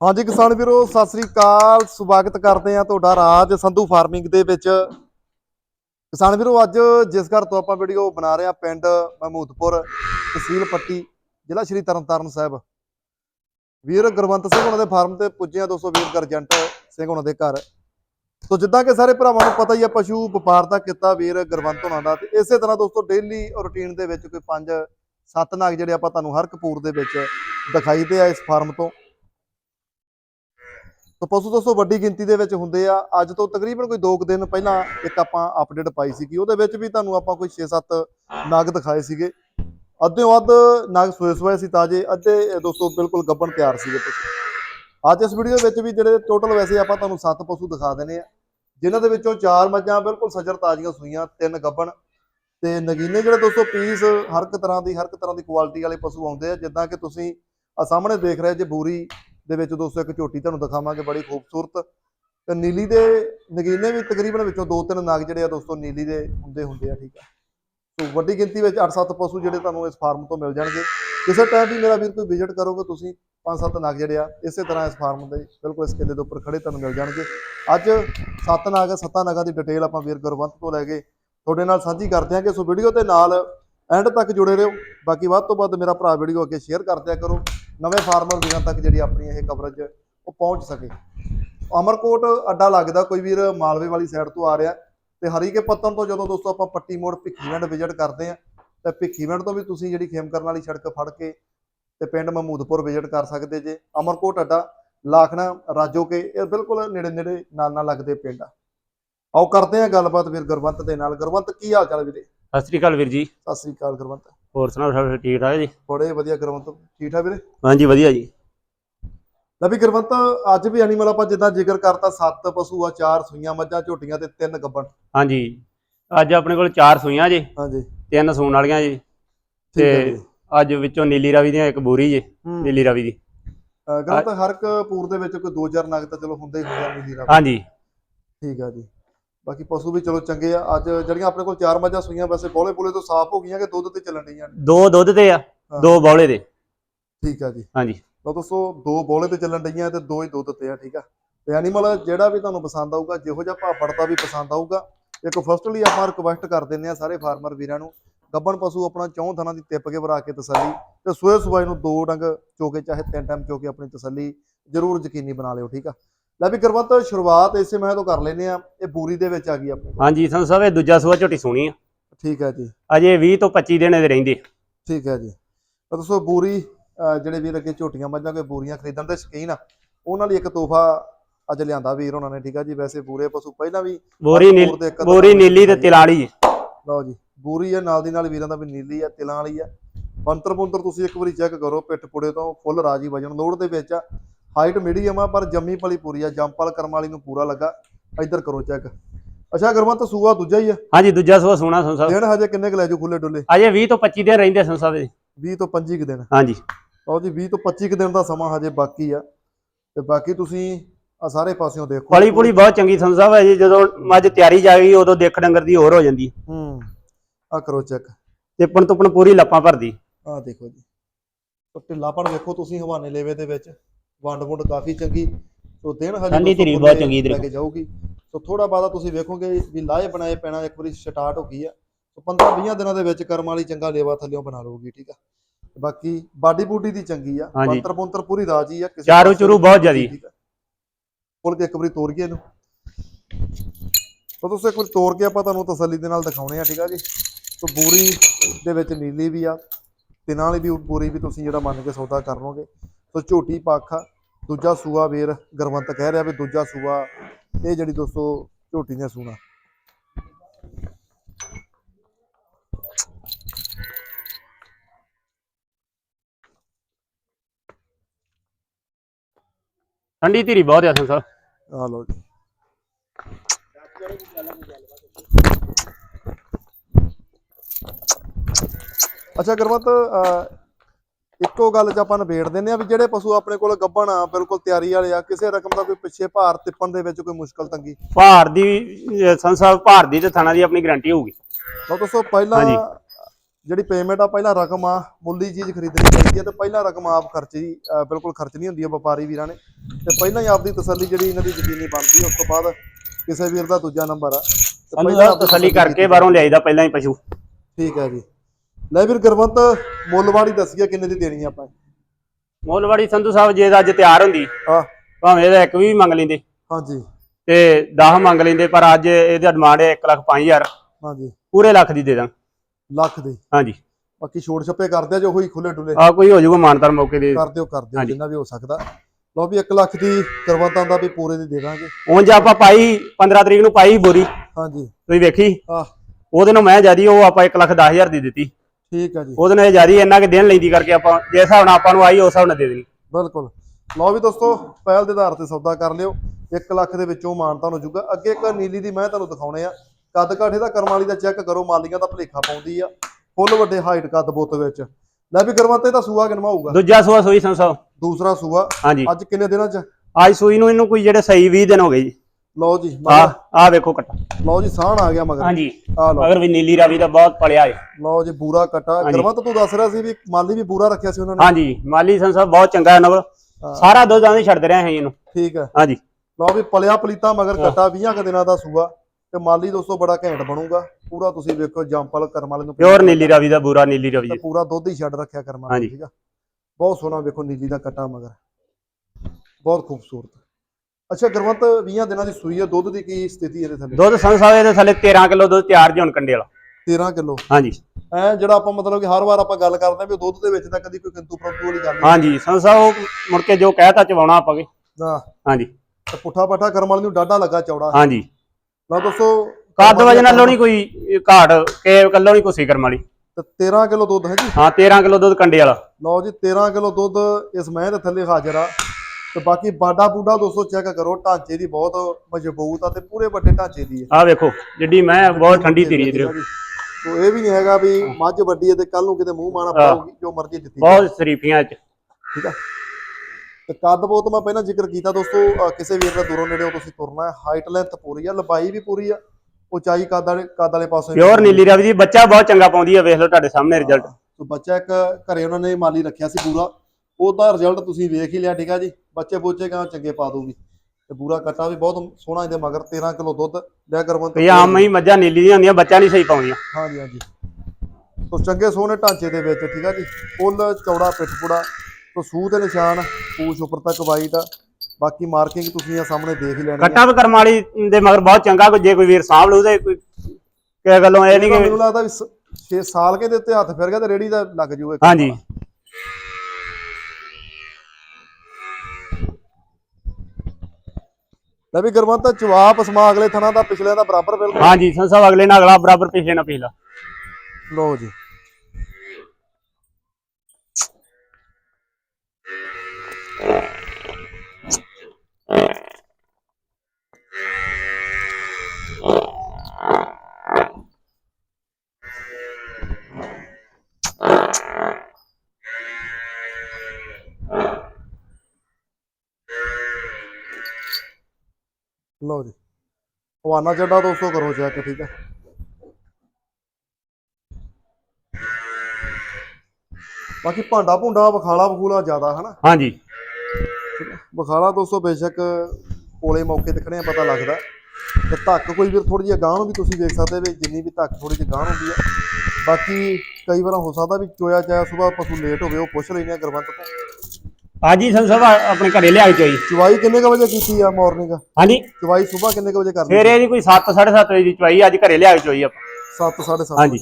ਹਾਂਜੀ ਕਿਸਾਨ ਵੀਰੋ, ਸਤਿ ਸ੍ਰੀ ਅਕਾਲ। ਸਵਾਗਤ ਕਰਦੇ ਆ ਤੁਹਾਡਾ ਰਾਜ ਸੰਧੂ ਫਾਰਮਿੰਗ ਦੇ ਵਿੱਚ। ਕਿਸਾਨ ਵੀਰੋ, ਅੱਜ ਜਿਸ ਘਰ ਤੋਂ ਆਪਾਂ ਵੀਡੀਓ ਬਣਾ ਰਹੇ ਆ ਪਿੰਡ ਮਹਿਮੂਦਪੁਰ, ਤਹਿਸੀਲ ਪੱਟੀ, ਜ਼ਿਲ੍ਹਾ ਸ਼੍ਰੀ ਤਰਨਤਾਰਨ ਸਾਹਿਬ। ਵੀਰ ਗੁਰਵੰਤ ਸਿੰਘ ਉਹਨਾਂ ਦੇ ਫਾਰਮ ਤੇ ਪੁੱਜੇ ਆ ਦੋਸਤੋ ਵੀਰ ਗਰਜੰਟ ਸਿੰਘ ਉਹਨਾਂ ਦੇ ਘਰ। ਸੋ ਜਿੱਦਾਂ ਕਿ ਸਾਰੇ ਭਰਾਵਾਂ ਨੂੰ ਪਤਾ ਹੀ ਆ, ਪਸ਼ੂ ਵਪਾਰ ਦਾ ਕਿੱਤਾ ਵੀਰ ਗੁਰਵੰਤ ਉਹਨਾਂ ਦਾ। ਤੇ ਇਸੇ ਤਰ੍ਹਾਂ ਦੋਸਤੋ ਡੇਲੀ ਰੁਟੀਨ ਦੇ ਵਿੱਚ ਕੋਈ 5 7 ਨਾਗ ਜਿਹੜੇ ਆਪਾਂ ਤੁਹਾਨੂੰ ਹਰ ਕਪੂਰ ਦੇ ਵਿੱਚ ਦਿਖਾਈ ਦੇ ਆ ਇਸ ਫਾਰਮ ਤੋਂ। ਤਾਂ ਪਸ਼ੂ ਦੋਸਤੋ, ਵੱਡੀ ਗਿਣਤੀ ਦੇ ਵਿੱਚ ਹੁੰਦੇ ਆ। ਅੱਜ ਤੋਂ ਤਕਰੀਬਨ ਕੋਈ 2 ਦਿਨ ਪਹਿਲਾਂ ਇੱਕ ਆਪਾਂ ਅਪਡੇਟ ਪਾਈ ਸੀਗੀ। ਉਹਦੇ ਵਿੱਚ ਵੀ ਤੁਹਾਨੂੰ ਆਪਾਂ ਕੋਈ 6-7 ਨਗ ਦਿਖਾਏ ਸੀਗੇ। ਅੱਧਿਓਂ ਅੱਧ ਨਗ ਸੋਏ ਸੋਏ ਸੀ ਤਾਜੇ। ਅੱਧੇ ਦੋਸਤੋ, ਬਿਲਕੁਲ ਗੱਬਣ ਤਿਆਰ ਸੀਗੇ ਪਸ਼ੂ। ਅੱਜ ਇਸ ਵੀਡੀਓ ਵਿੱਚ ਵੀ ਜਿਹੜੇ ਟੋਟਲ ਵੈਸੇ ਆਪਾਂ ਤੁਹਾਨੂੰ 7 ਪਸ਼ੂ ਦਿਖਾ ਦੇਣੇ ਆ। ਜਿਨ੍ਹਾਂ ਦੇ ਵਿੱਚੋਂ 4 ਮੱਝਾਂ ਬਿਲਕੁਲ ਸਜਰ ਤਾਜ਼ੀਆਂ ਸੂਈਆਂ, ਤਿੰਨ ਗੱਬਣ ਤੇ ਨਗੀਨੇ ਜਿਹੜੇ ਦੋਸਤੋ ਪੀਸ ਹਰ ਇੱਕ ਤਰ੍ਹਾਂ ਦੀ, ਹਰ ਇੱਕ ਤਰ੍ਹਾਂ ਦੀ ਕੁਆਲਿਟੀ ਵਾਲੇ ਪਸ਼ੂ ਆਉਂਦੇ ਆ। ਜਿੱਦਾਂ ਕਿ ਤੁਸੀਂ ਆ ਸਾਹਮਣੇ ਦੇਖ ਰਹੇ ਜੇ ਬੂਰੀ ਦੇ ਵਿੱਚ ਦੋਸਤੋ ਇੱਕ ਝੋਟੀ ਤੁਹਾਨੂੰ ਦਿਖਾਵਾਂਗੇ ਬੜੀ ਖੂਬਸੂਰਤ ਤੇ ਨੀਲੀ ਦੇ ਨਗੀਨੇ ਵੀ ਤਕਰੀਬਨ ਵਿੱਚੋਂ ਦੋ ਤਿੰਨ ਨਗ ਜਿਹੜੇ ਆ ਦੋਸਤੋ ਨੀਲੀ ਦੇ ਹੁੰਦੇ ਹੁੰਦੇ ਆ, ਠੀਕ ਆ। ਸੋ ਵੱਡੀ ਗਿਣਤੀ ਵਿੱਚ 8-7 ਪਸ਼ੂ ਜਿਹੜੇ ਤੁਹਾਨੂੰ ਇਸ ਫਾਰਮ ਤੋਂ ਮਿਲ ਜਾਣਗੇ। ਕਿਸੇ ਟਾਈਮ ਵੀ ਮੇਰਾ ਵੀਰ ਕੋਈ ਵਿਜ਼ਿਟ ਕਰੋਗੇ, ਤੁਸੀਂ 5-7 ਨਗ ਜਿਹੜੇ ਆ, ਇਸੇ ਤਰ੍ਹਾਂ ਇਸ ਫਾਰਮ ਦੇ ਬਿਲਕੁਲ ਇਸ ਕਿੱਲੇ ਦੇ ਉੱਪਰ ਖੜੇ ਤੁਹਾਨੂੰ ਮਿਲ ਜਾਣਗੇ। ਅੱਜ 7 ਨਗ 7 ਨਗਾਂ ਦੀ ਡਿਟੇਲ ਆਪਾਂ ਵੀਰ ਗੁਰਵੰਤ ਤੋਂ ਲੈ ਕੇ ਤੁਹਾਡੇ ਨਾਲ ਸਾਂਝੀ ਕਰਦੇ ਹਾਂ ਕਿ ਸੋ ਵੀਡੀਓ ਦੇ ਨਾਲ ਐਂਡ ਤੱਕ ਜੁੜੇ ਰਹੋ। ਬਾਕੀ ਵੱਧ ਤੋਂ ਵੱਧ ਮੇਰਾ ਭਰਾ ਵੀਡੀਓ ਅੱਗੇ ਸ਼ੇਅਰ ਕਰਦਿਆ ਕਰੋ। ਨਵੇਂ ਫਾਰਮਰ ਵੀਰਾਂ ਤੱਕ ਜਿਹੜੀ ਆਪਣੀ ਇਹ ਕਵਰੇਜ ਉਹ ਪਹੁੰਚ ਸਕੇ। ਅਮਰਕੋਟ ਅੱਡਾ ਲੱਗਦਾ ਕੋਈ ਵੀਰ, ਮਾਲਵੇ ਵਾਲੀ ਸਾਈਡ ਤੋਂ ਆ ਰਿਹਾ। ਤੇ ਹਰੀਕੇ ਪੱਤਨ ਤੋਂ ਜਦੋਂ ਦੋਸਤੋ ਆਪਾਂ ਪੱਟੀ ਮੋੜ ਭਿੱਖੀਵਿੰਡ ਵਿਜ਼ਿਟ ਕਰਦੇ ਆ ਤੇ ਭਿੱਖੀਵਿੰਡ ਤੋਂ ਵੀ ਤੁਸੀਂ ਜਿਹੜੀ ਖੇਮ ਕਰਨ ਵਾਲੀ ਸੜਕ ਫੜ ਕੇ ਤੇ ਪਿੰਡ ਮਹਮੂਦਪੁਰ ਵਿਜ਼ਿਟ ਕਰ ਸਕਦੇ ਜੇ। ਅਮਰਕੋਟ ਅੱਡਾ, ਲਾਖਣਾ ਰਾਜੋ ਕੇ ਇਹ ਬਿਲਕੁਲ ਨੇੜੇ ਨੇੜੇ ਨਾਲ ਨਾਲ ਲੱਗਦੇ ਪਿੰਡ ਆ। ਆਓ ਕਰਦੇ ਆ ਗੱਲਬਾਤ ਵੀਰ ਗੁਰਵੰਤ ਦੇ ਨਾਲ। ਗੁਰਵੰਤ ਕੀ ਹਾਲ ਚਾਲ ਵੀਰੇ? ਸਤਿ ਸ੍ਰੀ ਅਕਾਲ ਵੀਰ ਜੀ। ਸਤਿ ਸ੍ਰੀ ਅਕਾਲ ਗੁਰਵੰਤ ਹੋਰ ਸੁਣਾਓ ਸਭ ਠੀਕ ਠਾਕ ਜੀ? ਬੜੇ ਵਧੀਆ ਗੁਰਵੰਤ ਠੀਕ ਠਾਕ ਵੀਰੇ? ਹਾਂਜੀ ਵਧੀਆ ਜੀ। ਲੈ ਵੀ ਗੁਰਵੰਤ ਅੱਜ ਵੀ ਐਨੀਮਲ ਆਪਾਂ ਜਿੱਦਾਂ ਜ਼ਿਕਰ ਕਰਤਾ ਸੱਤ ਪਸ਼ੂ ਆ ਚਾਰ ਸੂਈਆਂ ਮੱਝਾਂ ਝੋਟੀਆਂ ਤੇ ਤਿੰਨ ਗੱਬਣ। ਹਾਂਜੀ ਅੱਜ ਆਪਣੇ ਕੋਲ ਚਾਰ ਸੂਈਆਂ ਜੀ ਹਾਂਜੀ। ਤਿੰਨ ਸੂਣ ਵਾਲੀਆਂ ਜੀ ਤੇ ਅੱਜ ਵਿੱਚੋਂ ਨੀਲੀ ਰਾਵੀ ਦੀਆਂ ਇੱਕ ਬੂਰੀ ਜੀ। ਨੀਲੀ ਰਾਵੀ ਦੀ। ਗੁਰਵੰਤ ਹਰ ਇੱਕ ਪੂਰ ਦੇ ਵਿੱਚ ਕੋਈ ਦੋ ਚਾਰ ਨਗ ਤਾਂ ਚਲੋ ਹੁੰਦੇ ਹੀ ਹੁੰਦੇ ਨੀਲੀ ਰਾਵੀ। ਹਾਂਜੀ। ਠੀਕ ਆ ਜੀ। ਬਾਕੀ ਪਸ਼ੂ ਵੀ ਚਲੋ ਚੰਗੇ ਆ। ਅੱਜ ਜਿਹੜੀਆਂ ਆਪਣੇ ਕੋਲ ਚਾਰ ਮੱਝਾਂ ਸੂਈਆਂ ਵੈਸੇ ਬੋਲੇ ਬੋਲੇ ਤੋਂ ਸਾਫ਼ ਹੋ ਗਈਆਂ ਕਿ ਦੁੱਧ ਤੇ ਚੱਲਣ ਡਈਆਂ ਨੇ? ਦੋ ਦੁੱਧ ਤੇ ਆ। ਦੋ ਬੌਲੇ ਦੇ। ਠੀਕ ਆ ਜੀ। ਹਾਂਜੀ। ਲਓ ਦੋਸਤੋ ਦੋ ਬੋਲੇ ਤੇ ਚੱਲਣ ਡਈਆਂ ਤੇ ਦੋ ਹੀ ਦੁੱਧ ਤੇ ਆ ਠੀਕ ਆ? ਤੇ ਐਨੀਮਲ ਜਿਹੜਾ ਵੀ ਤੁਹਾਨੂੰ ਪਸੰਦ ਆਊਗਾ ਜਿਹੋ ਜਿਹਾ ਭਾਪੜ ਦਾ ਵੀ ਪਸੰਦ ਆਊਗਾ ਇੱਕ ਫਸਟਲੀ ਆਪਾਂ ਰਿਕਵੈਸਟ ਕਰ ਦਿੰਦੇ ਆ ਸਾਰੇ ਫਾਰਮਰ ਵੀਰਾਂ ਨੂੰ ਗੱਬਣ ਪਸ਼ੂ ਆਪਣਾ ਚੌਂ ਥਾਂ ਦੀ ਟਿੱਪ ਕੇ ਭਰਾ ਕੇ ਤਸੱਲੀ ਤੇ ਸੋਏ ਸੁਬਾਈ ਨੂੰ ਦੋ ਡੰਗ ਚੋਕੇ ਚਾਹੇ ਤਿੰਨ ਟਾਈਮ ਚੋਕੇ ਆਪਣੀ ਤਸੱਲੀ ਜ਼ਰੂਰ ਯਕੀਨੀ ਬਣਾ ਲਿਓ ਠੀਕ ਆ? ਲੈ ਵੀ ਗੁਰਵੰਤ ਸ਼ੁਰੂਆਤ ਇਸੇ ਮੈਂ ਤੋਂ ਕਰ ਲੈਨੇ ਆ ਇਹ ਬੂਰੀ ਦੇ ਵਿੱਚ ਆ ਗਈ ਆਪਣੇ। ਹਾਂਜੀ ਸਾਨੂੰ ਸਭ ਇਹ ਦੂਜਾ ਸੂਆ ਝੋਟੀ ਸੋਣੀ ਆ। ਠੀਕ ਹੈ ਜੀ। ਅਜੇ 20 ਤੋਂ 25 ਦਿਨ ਦੇ ਰਹਿੰਦੇ ਠੀਕ ਹੈ ਜੀ। ਤਾਂ ਦੋਸਤੋ ਬੂਰੀ ਜਿਹੜੇ ਵੀਰ ਅੱਗੇ ਝੋਟੀਆਂ ਮੱਝਾਂ ਕੋਈ ਬੂਰੀਆਂ ਖਰੀਦਣ ਦੇ ਸ਼ੌਕੀਨ ਆ ਉਹਨਾਂ ਲਈ ਇੱਕ ਤੋਹਫਾ ਅੱਜ ਲਿਆਂਦਾ ਵੀਰ ਉਹਨਾਂ ਨੇ ਠੀਕ ਆ ਜੀ। ਵੈਸੇ ਬੂਰੇ ਪਸ਼ੂ ਪਹਿਲਾਂ ਵੀ ਬੋਰੀ ਨੀਲ ਬੂਰ ਨੀਲੀ ਤੇ ਜੀ। ਲਓ ਜੀ ਬੂਰੀ ਆ ਨਾਲ ਦੀ ਨਾਲ ਵੀਰਾਂ ਦਾ ਵੀ ਨੀਲੀ ਆ ਤਿਲਾਂ ਵਾਲੀ ਆ। ਬੰਤਰ ਬੰਤਰ ਤੁਸੀਂ ਇੱਕ ਵਾਰੀ ਚੈੱਕ ਕਰੋ ਪਿੱਠ ਪੁੜੇ ਤੋਂ ਫੁੱਲ ਰਾਜੀ ਵਜਨ ਲੋੜ ਦੇ ਵਿੱਚ ਆ। ਹਾਈਟ ਮੀਡੀਅਮ ਆ ਪਰ ਜੰਮੀ ਪਲੀ ਪੂਰੀ ਆ। ਜੰਪਲ ਕਰਮ ਵਾਲੀ ਨੂੰ ਪੂਰਾ ਲੱਗਾ। ਇੱਧਰ ਕਰੋ ਚੈੱਕ। ਅੱਛਾ ਗਰਮਾ ਤਾਂ ਸੂਆ ਦੂਜਾ ਹੀ ਆ। ਹਾਂਜੀ ਦੂਜਾ ਸੂਆ ਸੋਣਾ ਸਾਹਿਬ ਦਿਨ ਹਜੇ ਕਿੰਨੇ ਕੁ ਲੈ ਜੂ ਖੁੱਲੇ ਡੁੱਲੇ? ਅਜੇ 20 ਤੋਂ 25 ਦਿਨ ਰਹਿੰਦੇ ਸਾਨੂੰ ਸਾਹਿਬ 20 ਤੋਂ 25 ਕੁ ਦਿਨ। ਹਾਂਜੀ। ਲਓ ਜੀ 20 ਤੋਂ 25 ਕੁ ਦਿਨ ਦਾ ਸਮਾਂ ਹਜੇ ਬਾਕੀ ਆ। ਤੇ ਬਾਕੀ ਤੁਸੀਂ ਆ ਸਾਰੇ ਪਾਸਿਓਂ ਦੇਖੋ। ਪਲੀ ਪੁਲੀ ਬਹੁਤ ਚੰਗੀ ਸਾਨੂੰ ਸਾਹਿਬ ਅਜੇ ਜਦੋਂ ਮੱਝ ਤਿਆਰੀ ਜਾ ਗਈ ਉਦੋਂ ਦੇਖ ਡੰਗਰ ਦੀ ਹੋਰ ਹੋ ਜਾਂਦੀ। ਹੂੰ ਆ ਕਰੋ ਚੈੱਕ। ਤਿੱਪਣ ਤੁੱਪਣ ਪੂਰੀ ਲੱਪਾਂ ਭਰਦੀ। ਆ ਦੇਖੋ ਜੀ। ਸੋ ਢਿੱਲਾਪਣ ਵੇਖੋ ਤੁਸੀਂ ਹਵਾਨੇ ਲੇਵੇ ਦੇ ਵਿੱਚ। ਵੰਡ ਵੁੰਡ ਕਾਫੀ ਚੰਗੀ। ਸੋ ਦਿਨ ਹਜੇ ਠੰਡੀ ਧੀਰੀ ਬਹੁਤ ਚੰਗੀ ਇੱਧਰ ਲੈ ਕੇ ਜਾਊਗੀ। ਸੋ ਥੋੜਾ ਬਾਅਦ ਤੁਸੀਂ ਵੇਖੋਗੇ ਵੀ ਲਾਏ ਬਣਾਏ ਪੈਣਾ ਇੱਕ ਵਾਰੀ ਸਟਾਰਟ ਹੋ ਗਈ ਆ। ਸੋ 15 20 ਦਿਨਾਂ ਦੇ ਵਿੱਚ ਕਰਮ ਵਾਲੀ ਚੰਗਾ ਲੇਵਾ ਥੱਲਿਓਂ ਬਣਾ ਲਊਗੀ ਠੀਕ ਆ? ਬਾਕੀ ਬਾਡੀ ਬੂਡੀ ਦੀ ਚੰਗੀ ਆ। ਹਾਂਜੀ। ਬੰਤਰ ਬੰਤਰ ਪੂਰੀ ਰਾਜੀ ਆ ਕਿਸੇ ਚਾਰੂ ਚੁਰੂ ਬਹੁਤ ਜ਼ਿਆਦੀ। ਠੀਕ ਆ। ਖੋਲ ਕੇ ਇੱਕ ਵਾਰੀ ਤੋੜ ਕੇ ਇਹਨੂੰ। ਸੋ ਤੁਸੀਂ ਇੱਕ ਵਾਰੀ ਤੋੜ ਕੇ ਆਪਾਂ ਤੁਹਾਨੂੰ ਤਸੱਲੀ ਦੇ ਨਾਲ ਦਿਖਾਉਣੇ ਆ ਠੀਕ ਆ ਜੀ? ਸੋ ਬੂਰੀ ਦੇ ਵਿੱਚ ਨੀਲੀ ਵੀ ਆ। ਤਿਨਾਂ ਵਾਲੀ ਵੀ ਬੂਰੀ ਵੀ ਤੁਸੀਂ ਜਿਹੜਾ ਮੰਨ ਕੇ ਸੌਦਾ ਕਰ ਲਓਗੇ। ਸੋ ਝੋਟੀ ਪਾਖਾ ਦੂਜਾ ਸੂਆ ਵੀਰ ਗਰਵੰਤ ਕਹਿ ਰਿਹਾ ਵੀ ਦੂਜਾ ਸੂਆ ਇਹ ਜਿਹੜੀ ਦੋਸਤੋ ਝੋਟੀ ਨੇ ਸੂਣਾ। ਠੰਡੀ ਧੀਰੀ ਬਹੁਤ ਆ ਸਾਹਿਬ ਆ ਲਓ ਜੀ। ਅੱਛਾ ਗੁਰਮਤ ਅਹ, ਇੱਕੋ ਗੱਲ 'ਚ ਆਪਾਂ ਨਿਬੇੜ ਦਿੰਦੇ ਆ ਵੀ ਜਿਹੜੇ ਪਸ਼ੂ ਆਪਣੇ ਕੋਲ ਗੱਭਣ ਆ ਬਿਲਕੁਲ ਤਿਆਰੀ ਵਾਲੇ ਆ ਕਿਸੇ ਰਕਮ ਦਾ ਕੋਈ ਪਿੱਛੇ ਭਾਰ ਤਿੱਪਣ ਦੇ ਵਿੱਚ ਕੋਈ ਮੁਸ਼ਕਲ ਤੰਗੀ। ਭਾਰ ਦੀ ਸਾਹਿਬ ਭਾਰ ਦੀ ਤੇ ਥਾਣਾ ਦੀ ਆਪਣੀ ਗਾਰੰਟੀ ਹੋਊਗੀ। ਲਓ ਦੋਸਤੋ ਪਹਿਲਾਂ। ਜਿਹੜੀ ਪੇਮੈਂਟ ਆ ਪਹਿਲਾਂ ਰਕਮ ਆ ਮੁੱਲੀ ਚੀਜ਼ ਖਰੀਦਣੀ ਚਾਹੀਦੀ ਹੈ ਤੇ ਪਹਿਲਾਂ ਰਕਮ ਆਪ ਖਰਚੀ ਬਿਲਕੁਲ ਖਰਚ ਨਹੀਂ ਹੁੰਦੀ ਹੈ ਵਪਾਰੀ ਵੀਰਾਂ ਨੇ। ਤੇ ਪਹਿਲਾਂ ਹੀ ਆਪਦੀ ਤਸੱਲੀ ਜਿਹੜੀ ਇਹਨਾਂ ਦੀ ਯਕੀਨੀ ਬਣਦੀ ਉਸ ਤੋਂ ਬਾਅਦ ਕਿਸੇ ਵੀਰ ਦਾ ਦੂਜਾ ਨੰਬਰ ਆ। ਪਹਿਲਾਂ ਤਸੱਲੀ ਕਰਕੇ ਬਾਹਰੋਂ ਲਿਆਈਦਾ ਪਹਿਲਾਂ ਹੀ ਪਸ਼ੂ। ਠੀਕ ਹੈ ਜੀ। ਲੈ ਵੀਰ ਗੁਰਵੰਤ ਮੁੱਲਵਾੜੀ ਦੱਸੀਏ ਕਿੰਨੇ ਦੀ ਦੇਣੀ ਆ ਆਪਾਂ? ਮੁੱਲਵਾੜੀ ਸੰਧੂ ਸਾਹਿਬ ਜੇ ਅੱਜ ਤਿਆਰ ਹੁੰਦੀ ਹਾਂ। ਭਾਵੇਂ ਇਹਦਾ ਇੱਕ ਵੀ ਮੰਗ ਲੈਂਦੇ। ਹਾਂਜੀ। ਤੇ 10 ਮੰਗ ਲੈਂਦੇ ਪਰ ਅੱਜ ਇਹਦਾ ਡਿਮਾਂਡ ਹੈ 1 ਲੱਖ 5000 ਹਾਂਜੀ। ਪੂਰੇ ਲੱਖ ਦੀ ਦੇ ਦਾਂ। ਲੱਖ ਦੀ? ਹਾਂਜੀ। ਬਾਕੀ ਛੋੜ ਛੱਪੇ ਕਰਦੇ ਆ ਜੋ ਹੋਈ ਖੁੱਲੇ ਡੁੱਲੇ ਆ ਕੋਈ ਹੋ ਜਾਊਗਾ ਮਾਨਤਾਰ ਮੌਕੇ ਦੇ। ਕਰ ਦਿਓ ਕਰ ਦਿਓ। ਜਿੰਨਾ ਵੀ ਹੋ ਸਕਦਾ। ਲਓ ਵੀ 1 ਲੱਖ ਦੀ ਗੁਰਵੰਤਾਂ ਦਾ ਵੀ ਪੂਰੇ ਦੀ ਦੇ ਦਾਂਗੇ। ਉਂਝ ਆਪਾਂ ਪਾਈ 15 ਤਰੀਕ ਨੂੰ ਪਾਈ ਬੋਰੀ। ਹਾਂਜੀ। ਤੁਸੀਂ ਵੇਖੀ? ਆਹ ਉਹਦੇ ਨੂੰ ਮੈਂ ਜਿਆਦੀ ਉਹ ਆਪਾਂ 1 ਲੱਖ 10000 ਦੀ ਦਿੱਤੀ। ਠੀਕ ਆ ਜੀ। ਉਹਦੇ ਨਾਲ ਜਿਆਦੀ ਇੰਨਾ ਕਿ ਦੇਣ ਲੈਂਦੀ ਕਰਕੇ ਆਪਾਂ ਜੇ ਹਿਸਾਬ ਨਾਲ ਆਪਾਂ ਨੂੰ ਆਈ ਉਸ ਹਿਸਾਬ ਨਾਲ ਦੇ ਦੇਣੀ। ਬਿਲਕੁਲ। ਲਓ ਵੀ ਦੋਸਤੋ ਪਹਿਲ ਦੇ ਆਧਾਰ ਤੇ ਸੌਦਾ ਕਰ ਲਿਓ। 1 ਲੱਖ ਦੇ ਵਿੱਚੋਂ ਮਾਨਤਾ ਹੋ ਜਾਊਗਾ ਅੱਗੇ ਇੱਕ ਨੀਲੀ ਦੀ ਮੈਂ ਤੁਹਾਨੂੰ ਦਿਖਾਉਣੇ ਆ। ਕੱਦ ਕਾਠੇ ਦਾ ਕਰਮ ਵਾਲੀ ਦਾ ਚੈੱਕ ਕਰੋ ਮਾਲੀਆਂ ਦਾ ਭਲੇਖਾ ਪਾਉਂਦੀ ਆ। ਫੁੱਲ ਵੱਡੇ ਹਾਈਟ ਕੱਦ ਬੁੱਤ ਵਿੱਚ। ਲੈ ਵੀ ਗੁਰਵੰਤੇ ਦਾ ਸੂਆ ਕਿਨਮਾ ਹੋਊਗਾ? ਦੂਜਾ ਸੂਆ ਸੂਈ ਸਾਹਿਬ ਦੂਸਰਾ ਸੂਆ। ਹਾਂਜੀ। ਅੱਜ ਕਿੰਨੇ ਦਿਨਾਂ ਚ? ਅੱਜ ਸੂਈ ਨੂੰ ਇਹਨੂੰ ਕੋਈ ਜਿਹੜੇ ਸਹੀ 20 ਦਿਨ ਹੋ ਗਏ ਜੀ। ਲਓ ਜੀ ਆ ਮਗਰ। ਆ ਵੇਖੋ ਕੱਟਾ। ਲਓ ਜੀ ਸਾਹਣ ਆ ਗਿਆ ਮਗਰ। ਹਾਂਜੀ ਆ ਲਓ। ਅਗਰ ਵੀ ਨੀਲੀ ਰਾਵੀ ਦਾ ਬਹੁਤ ਪਲਿਆ ਹੈ ਲਓ ਜੀ ਬੂਰਾ ਕਟਾ। ਹਾਂਜੀ। ਗੁਰਵੰਤ ਤੂੰ ਦੱਸ ਰਿਹਾ ਸੀ ਵੀ ਮਾਲੀ ਵੀ ਬੂਰਾ ਰੱਖਿਆ ਸੀ ਉਹਨਾਂ ਨੇ? ਹਾਂਜੀ ਮਾਲੀ ਸਾਹਿਬ ਬਹੁਤ ਚੰਗਾ ਇਹਨਾਂ ਕੋਲ। ਸਾਰਾ ਦੁੱਧ ਆਂਦੇ ਛੱਡਦੇ ਰਹੇ ਹਾਂ ਇਹਨੂੰ। ਠੀਕ ਹੈ। ਹਾਂਜੀ। ਲਓ ਵੀ ਪਲਿਆ ਪਲੀਤਾ ਮਗਰ ਕਟਾ 20 ਕੁ ਦਿਨਾਂ ਦਾ ਸੂਆ। ਤੇ ਮਾਲੀ ਦੋਸਤੋ ਬੜਾ ਘੈਂਟ ਬਣੂਗਾ। ਪੂਰਾ ਤੁਸੀਂ ਵੇਖੋ ਜੰਪਲ ਕਰਮ ਵਾਲੇ ਨੂੰ ਪਿਓਰ ਨੀਲੀ ਰਾਵੀ ਦਾ ਬੂਰਾ ਨੀਲੀ ਰਾਵੀ ਤੇ ਜੀ ਪੂਰਾ ਦੁੱਧ ਹੀ ਛੱਡ ਰੱਖਿਆ ਕਰਮ ਹਾਂਜੀ। ਠੀਕ ਆ? ਬਹੁਤ ਸੋਹਣਾ ਵੇਖੋ ਨੀਲੀ ਦਾ ਕਟਾ ਮਗਰ। ਬਹੁਤ ਖੂਬਸੂਰਤ। ਅੱਛਾ ਗੁਰਵੰਤ 20 ਦਿਨਾਂ ਦੀ ਸੂਈ ਹੈ ਦੁੱਧ ਦੀ ਕੀ ਸਥਿਤੀ ਇਹਦੇ ਥੱਲੇ? ਦੁੱਧ ਸਾਹਿਬ ਇਹਦੇ ਥੱਲੇ 13 ਕਿਲੋ ਦੁੱਧ ਤਿਆਰ ਜੀ ਹੁਣ ਕੰਡੇ ਵਾਲਾ। 13 ਕਿਲੋ? ਹਾਂਜੀ। ਐ ਜਿਹੜਾ ਆਪਾਂ ਮਤਲਬ ਕਿ ਹਰ ਵਾਰ ਆਪਾਂ ਗੱਲ ਕਰਦੇ ਆ ਵੀ ਦੁੱਧ ਦੇ ਵਿੱਚ ਤਾਂ ਕਦੀ ਕੋਈ ਕਿੰਤੂ ਪ੍ਰੰਤੂ ਵਾਲੀ ਗੱਲ ਨਹੀਂ ਹਾਂਜੀ ਸਾਹਿਬ ਉਹ ਮੁੜ ਕੇ ਜੋ ਕਹਿਤਾ ਚਵਾਉਣਾ ਆਪਾਂਗੇ ਨਾ ਹਾਂਜੀ। ਤੇ ਪੁੱਠਾ ਪੱਠਾ ਕਰਮ ਵਾਲੇ ਨੂੰ ਡਾਢਾ ਲੱਗਾ ਚੌੜਾ। ਹਾਂਜੀ। ਨਾ ਦੋਸਤੋ ਕੱਦ ਵਜਨ ਨਾਲੋਂ ਨਹੀਂ ਕੋਈ ਘਾਟ ਕੇ ਕੱਲੋ ਨਹੀਂ ਕੋਈ ਸਿਕਰ ਮਾਲੀ ਤੇ 13 ਕਿਲੋ ਦੁੱਧ ਹੈ ਜੀ? ਹਾਂ 13 ਕਿਲੋ ਦੁੱਧ ਕੰਡੇ ਵਾਲਾ। ਲਓ ਜੀ 13 ਕਿਲੋ ਦੁੱਧ ਇਸ ਮਹਿ ਦੇ ਥੱਲੇ ਹਾਜ਼ਰ ਆ। ਤੇ ਬਾਕੀ ਬਾਡਾ ਬੂਡਾ ਦੋਸਤੋ ਚੈੱਕ ਕਰੋ ਢਾਂਚੇ ਦੀ ਬਹੁਤ ਮਜ਼ਬੂਤ ਆ ਤੇ ਪੂਰੇ ਵੱਡੇ ਢਾਂਚੇ ਦੀ ਹੈ ਆ ਵੇਖੋ ਜਿੱਡੀ ਮੈਂ ਬਹੁਤ ਠੰਡੀ ਧੀਰੀ ਇਧਰ। ਸੋ ਇਹ ਵੀ ਨਹੀਂ ਹੈਗਾ ਵੀ ਮੱਝ ਵੱਡੀ ਹੈ ਤੇ ਕੱਲ ਨੂੰ ਕਿਤੇ ਮੂੰਹ ਮਾਣਾ ਪਾਉਗੀ ਜੋ ਮਰਜ਼ੀ ਦਿੱਤੀ ਬਹੁਤ ਸ਼ਰੀਫੀਆਂ ਚ। ਠੀਕ ਆ। ਤੇ ਕੱਦ ਬਹੁਤ ਮੈਂ ਪਹਿਲਾਂ ਜ਼ਿਕਰ ਕੀਤਾ ਦੋਸਤੋ ਕਿਸੇ ਵੀਰ ਦਾ ਦੂਰੋਂ ਨੇੜੇੋਂ ਤੁਸੀਂ ਤੁਰਨਾ ਹੈ ਹਾਈਟ ਲੈਂਥ ਪੂਰੀ ਆ ਲੰਬਾਈ ਵੀ ਪੂਰੀ ਆ ਉਚਾਈ ਕੱਦ ਵਾਲੇ ਕੱਦ ਵਾਲੇ ਪਾਸੋਂ ਪਿਓਰ ਨੀਲੀ ਰਾਵੀ ਦੀ ਬੱਚਾ ਬਹੁਤ ਚੰਗਾ ਪਾਉਂਦੀ ਆ ਵੇਖ ਲਓ ਤੁਹਾਡੇ ਸਾਹਮਣੇ ਰਿਜ਼ਲਟ ਸੋ ਬੱਚਾ ਇੱਕ ਘਰੇ ਉਹਨਾਂ ਨੇ ਮਾਲੀ ਰੱਖਿਆ ਸੀ ਪੂਰਾ ਉਹਦਾ ਰਿਜ਼ਲਟ ਤੁਸੀਂ ਵੇਖ ਹੀ ਲਿਆ ਠੀਕ ਆ ਜੀ। ਬੱਚੇ ਬੋਚੇ ਗਾਂ ਚੰਗੇ ਪਾ ਦੂਗੀ ਤੇ ਪੂਰਾ ਕਟਾ ਵੀ ਬਹੁਤ ਸੋਹਣਾ ਇਹਦੇ ਮਗਰ 13 ਕਿਲੋ ਦੁੱਧ ਲਿਆ ਕਰਵੰਤ ਇਹ ਆਮ ਹੀ ਮੱਝਾਂ ਨੀਲੀ ਦੀਆਂ ਹੁੰਦੀਆਂ ਬੱਚਾ ਨਹੀਂ ਸਹੀ ਪਾਉਂਦੀਆਂ। ਹਾਂਜੀ ਹਾਂਜੀ। ਸੋ ਚੰਗੇ ਸੋਹਣੇ ਢਾਂਚੇ ਦੇ ਵਿੱਚ ਠੀਕ ਆ ਜੀ? ਫੁੱਲ ਚੌੜਾ ਪਿੱਠਪੂੜਾ ਸੋ ਸੂਹ ਦੇ ਨਿਸ਼ਾਨ ਪੂਛ ਉੱਪਰ ਤੱਕ ਵਾਈਟ ਆ ਬਾਕੀ ਮਾਰਕਿੰਗ ਤੁਸੀਂ ਆ ਸਾਹਮਣੇ ਦੇਖ ਹੀ ਲੈਣੀ ਆ। ਕੱਟਾ ਵੀ ਕਰਮ ਵਾਲੀ ਦੇ ਮਗਰ ਬਹੁਤ ਚੰਗਾ ਕੋਈ ਜੇ ਕੋਈ ਵੀਰ ਸਾਂਭ ਲਊ ਤੇ ਕੋਈ ਕਿਸੇ ਗੱਲੋਂ ਇਹ ਨਹੀਂ ਕਿ ਮੈਨੂੰ ਲੱਗਦਾ ਵੀ 6 ਸਾਲ ਕੇ ਦੇ ਉੱਤੇ ਹੱਥ ਫਿਰ ਗਿਆ ਤੇ ਰੇੜੀ ਦਾ ਲੱਗ ਜੂਗਾ ਹਾਂਜੀ। ਲੈ ਵੀ ਗੁਰਵੰਤ ਜਵਾਬ ਸਮਾ ਅਗਲੇ ਥਣਾ ਦਾ ਪਿਛਲੇ ਦਾ ਬਰਾਬਰ ਬਿਲਕੁਲ। ਹਾਂਜੀ ਸਾਹਿਬ ਅਗਲੇ ਨਾਲ ਅਗਲਾ ਬਰਾਬਰ ਪਿਛਲੇ ਨਾਲ ਪਿਛਲਾ। ਲਓ ਜੀ। ਲਓ ਜੀ। ਹਵਾਨਾ ਚੱਡਾ ਦੋਸਤੋ ਕਰੋ ਚੈੱਕ ਠੀਕ ਹੈ। ਬਾਕੀ ਭਾਂਡਾ ਭੁੰਡਾ ਵਿਖਾਲਾ ਵਿਖੂਲਾ ਜ਼ਿਆਦਾ ਹਨਾ? ਹਾਂਜੀ। ਵਿਖਾਲਾ ਦੋਸਤੋ ਬੇਸ਼ੱਕ ਕੋਲੇ ਮੌਕੇ ਤੇ ਖੜੇ ਆ ਪਤਾ ਲੱਗਦਾ। ਤੇ ਧੱਕ ਕੋਈ ਵੀਰ ਥੋੜੀ ਜਿਹੀ ਗਾਂਹ ਨੂੰ ਵੀ ਤੁਸੀਂ ਦੇਖ ਸਕਦੇ ਵੀ ਜਿੰਨੀ ਵੀ ਧੱਕ ਥੋੜੀ ਜਿਹੀ ਗਾਂਹ ਨੂੰ ਹੁੰਦੀ ਆ। ਬਾਕੀ ਕਈ ਵਾਰ ਹੋ ਸਕਦਾ ਵੀ ਚੋਇਆ ਚਾਇਆ ਸਵੇਰ ਪਸ਼ੂ ਲੇਟ ਹੋਵੇ ਉਹ ਪੁੱਛ ਲੈਣੇ ਆ ਗੁਰਵੰਤ ਤੋਂ। ਅੱਜ ਹੀ ਸੰਧੂ ਸਾਹਿਬ ਆਪਣੇ ਘਰੇ ਲਿਆ ਕੇ ਚੋਈ ਚੁਵਾਈ ਕਿੰਨੇ ਕ ਵਜੇ ਕੀਤੀ ਆ ਮਾਰਨਿੰਗ ਹਾਂਜੀ। ਚੁਵਾਈ ਸਵੇਰ ਕਿੰਨੇ ਕ ਵਜੇ ਕਰਨੀ ਫਿਰ ਇਹ ਨਹੀਂ ਕੋਈ 7 7:30 ਵਜੇ ਦੀ ਚੋਈ ਅੱਜ ਘਰੇ ਲਿਆ ਕੇ ਚੋਈ ਆਪਾਂ। 7 7:30 ਹਾਂਜੀ।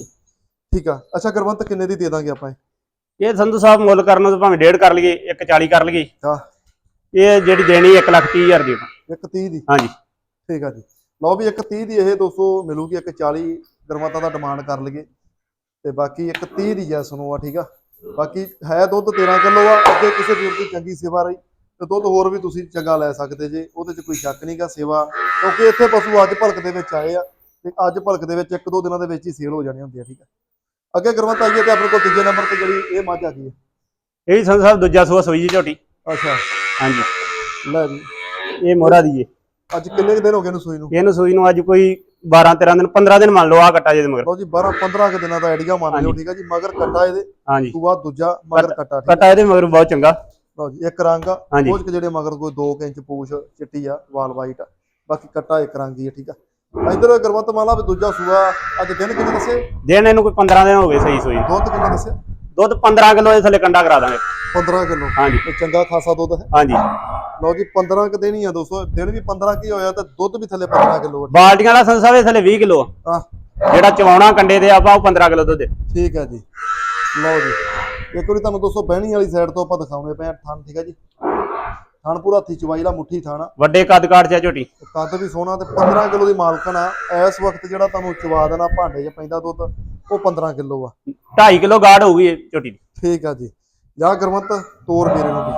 ਠੀਕ ਆ। ਅੱਛਾ ਗੁਰਵੰਤ ਕਿੰਨੇ ਦੀ ਦੇ ਦਾਂਗੇ ਆਪਾਂ ਇਹ? ਇਹ ਸੰਧੂ ਸਾਹਿਬ ਮੁੱਲ ਕਰਨ ਨੂੰ ਤਾਂ ਭਾਵੇਂ ਡੇਢ ਕਰ ਲਈਏ 140 ਕਰ ਲਈਏ। ਹਾਂ। ਇਹ ਜਿਹੜੀ ਦੇਣੀ 1 ਲੱਖ 30 ਹਜ਼ਾਰ ਦੀ ਆਪਾਂ। ਇੱਕ 30 ਦੀ? ਹਾਂਜੀ। ਠੀਕ ਆ ਜੀ। ਲਓ ਵੀ ਇੱਕ 30 ਦੀ ਇਹ ਦੋਸਤੋ ਮਿਲੂਗੀ ਇੱਕ 40 ਗਰਮਾਤਾ ਦਾ ਡਿਮਾਂਡ ਕਰ ਲਈਏ। ਤੇ ਬਾਕੀ ਇੱਕ 30 ਦੀ ਜੈਸ ਨੂੰ ਆ ਠੀਕ ਆ? ਬਾਕੀ ਹੈ ਦੁੱਧ 13 ਕਿਲੋ ਆ ਅੱਗੇ ਕਿਸੇ ਵੀਰ ਦੀ ਚੰਗੀ ਸੇਵਾ ਰਹੀ ਤੇ ਦੁੱਧ ਹੋਰ ਵੀ ਤੁਸੀਂ ਚੰਗਾ ਲੈ ਸਕਦੇ ਜੇ ਉਹਦੇ 'ਚ ਕੋਈ ਸ਼ੱਕ ਨਹੀਂਗਾ ਸੇਵਾ ਕਿਉਂਕਿ ਇੱਥੇ ਪਸ਼ੂ ਅੱਜ ਭਲਕ ਦੇ ਵਿੱਚ ਆਏ ਆ ਤੇ ਅੱਜ ਭਲਕ ਦੇ ਵਿੱਚ ਇੱਕ ਦੋ ਦਿਨਾਂ ਦੇ ਵਿੱਚ ਹੀ ਸੇਲ ਹੋ ਜਾਣੀ ਹੁੰਦੀ ਆ ਠੀਕ ਆ। ਅੱਗੇ ਗਰਮਤ ਆਈਏ ਤੇ ਆਪਣੇ ਕੋਲ ਤੀਜੇ ਨੰਬਰ ਤੇ ਜਿਹੜੀ ਇਹ ਮੱਝ ਆ। ਗਈ ਹੈ ਇਹ ਸੰਧੂ ਸਾਹਿਬ ਦੂਜਾ ਸੂਆ ਸੋਈ ਜੀ ਝੋਟੀ। ਅੱਛਾ। ਹਾਂਜੀ। ਲੈ ਜੀ। ਇਹ ਮੋਹਰਾ ਦੀ ਅੱਜ ਕਿੰਨੇ ਦਿਨ ਹੋ ਗਏ ਨੂੰ ਸੂਈ ਨੂੰ? ਇਹਨੂੰ ਸੂਈ ਨੂੰ ਅੱਜ ਕੋਈ 12 13 ਦਿਨ 15 ਦਿਨ ਮੰਨ ਲਓ ਆ ਕੱਟਾ ਜਿਹਦੇ ਮਗਰ। ਲਓ ਜੀ 12 15 ਕੁ ਦਿਨਾਂ ਦਾ ਆਈਡੀਆ ਮੰਨ ਲਿਓ ਠੀਕ ਆ ਜੀ ਮਗਰ ਕੱਟਾ ਇਹਦੇ ਹਾਂਜੀ। ਸੂਆ ਦੂਜਾ ਮਗਰ ਕੱਟਾ ਠੀਕ ਕੱਟਾ ਇਹਦੇ ਮਗਰ ਬਹੁਤ ਚੰਗਾ। ਲਓ ਜੀ ਇੱਕ ਰੰਗ ਆ। ਕੁਝ ਕੁ ਜਿਹੜੇ ਮਗਰ ਕੋਈ 2 ਇੰਚ ਪੂਛ ਚਿੱਟੀ ਆ ਵਾਲ ਵਾਈਟ ਆ। ਬਾਕੀ ਕੱਟਾ ਇੱਕ ਰੰਗ ਹੀ ਆ ਠੀਕ ਆ। ਇਧਰ ਗੁਰਵੰਤ ਮਾਲਾ ਵੀ ਦੂਜਾ ਸੂਆ ਅੱਜ ਦਿਨ ਕਿੰਨੇ ਦੱਸੇ? ਦਿਨ ਇਹਨੂੰ ਕੋਈ 15 ਦਿਨ ਹੋ ਗਏ ਸਹੀ ਸੋਈ। ਦੁੱਧ ਕਿੰਨਾ ਦੱਸਿਆ ਦੁੱਧ 15 ਕਿਲੋ ਦੇ ਥੱਲੇ ਕੰਡਾ ਕਰਾ ਦਾਂਗੇ। 15 ਕਿਲੋ। ਹਾਂਜੀ। ਇਹ ਚੰਗਾ ਖਾਸਾ ਦੁੱਧ ਹੈ। ਹਾਂਜੀ। ਲਓ ਜੀ 15 ਕ ਹੀ ਆ ਦੋਸਤੋ। ਦਿਨ ਵੀ 15 ਕੀ ਹੋਇਆ ਤੇ ਦੁੱਧ ਵੀ ਥੱਲੇ 15 ਕਿਲੋ ਬਾਲਟੀਆਂ ਵਾਲਾ ਸੰਸਾ ਦੇ ਥੱਲੇ 20 ਕਿਲੋ ਆ। ਜਿਹੜਾ ਚਵਾਉਣਾ ਕੰਡੇ ਤੇ ਆਪਾਂ ਉਹ 15 ਕਿਲੋ ਦੁੱਧ ਦੇ। ਠੀਕ ਹੈ ਜੀ। ਲਓ ਜੀ। ਇੱਕ ਵਾਰੀ ਤੁਹਾਨੂੰ ਦੋਸਤੋ ਬਹਿਣੀ ਵਾਲੀ ਸਾਈਡ ਤੋਂ ਆਪਾਂ ਦਿਖਾਉਣੇ ਪਏ ਆ। ਥਣ ਠੀਕ ਹੈ ਜੀ। ਥਣ ਪੂਰਾ ਹੱਥੀ ਚਵਾਈ ਦਾ ਮੁੱਠੀ ਥਣ। ਵੱਡੇ ਕੱਦ ਕਾਠ ਚ ਆ ਝੋਟੀ। ਕੱਦ ਵੀ ਸੋਹਣਾ ਤੇ 15 ਕਿਲੋ ਦੀ ਮਾਲਕਣ ਆ। ਇਸ ਵਕਤ ਜਿਹੜਾ ਤੁਹਾਨੂੰ ਚਵਾ ਦੇਣਾ ਭਾਂਡੇ 'ਚ ਪੈਂਦਾ ਦੁੱਧ ਉਹ 15 ਕਿਲੋ ਆ। 2.5 ਕਿਲੋ ਗਾੜ ਹੋਊਗੀ ਇਹ ਝੋਟੀ ਦੀ। ਠੀਕ ਆ ਜੀ। ਜਾ ਗੁਰਮਤ ਤੋਰ ਮੇਰੇ ਨੂੰ ਵੀ।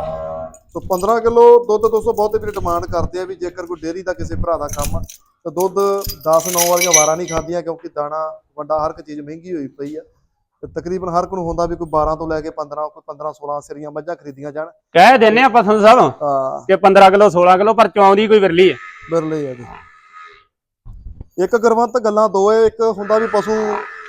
ਸੋ 15 ਕਿਲੋ ਦੁੱਧ ਦੋਸਤੋ ਬਹੁਤੇ ਵੀਰੇ ਡਿਮਾਂਡ ਕਰਦੇ ਆ ਵੀ ਜੇਕਰ ਕੋਈ ਡੇਅਰੀ ਦਾ ਕਿਸੇ ਭਰਾ ਦਾ ਕੰਮ ਆ ਤਾਂ ਦੁੱਧ 10 9 ਵਾਲੀਆਂ ਵਾਰਾਂ ਨਹੀਂ ਖਾਂਦੀਆਂ ਕਿਉਂਕਿ ਦਾਣਾ ਵੰਡਾ ਹਰ ਇੱਕ ਚੀਜ਼ ਮਹਿੰਗੀ ਹੋਈ ਪਈ ਆ। ਤੇ ਤਕਰੀਬਨ ਹਰ ਨੂੰ ਹੁੰਦਾ ਵੀ ਕੋਈ 12 ਤੋਂ ਲੈ ਕੇ 15 ਕੋਈ 15 16 ਸਿਰੀਆਂ ਮੱਝਾਂ ਖਰੀਦੀਆਂ ਜਾਣ। ਕਹਿ ਦਿੰਨੇ ਆਪਾਂ ਸੰਸਾ ਸਾਹਿਬ ਆ ਕਿ 15 ਕਿਲੋ 16 ਕਿਲੋ ਪਰ ਚਵਾਉਂਦੀ ਕੋਈ ਵਿਰਲੀ ਹੈ। ਬਿਰਲੇ ਆ ਜੀ। ਇੱਕ ਗੁਰਮਤ ਗੱਲਾਂ ਦੋ ਏ ਇੱਕ ਹੁੰਦਾ ਵੀ ਪਸ਼ੂ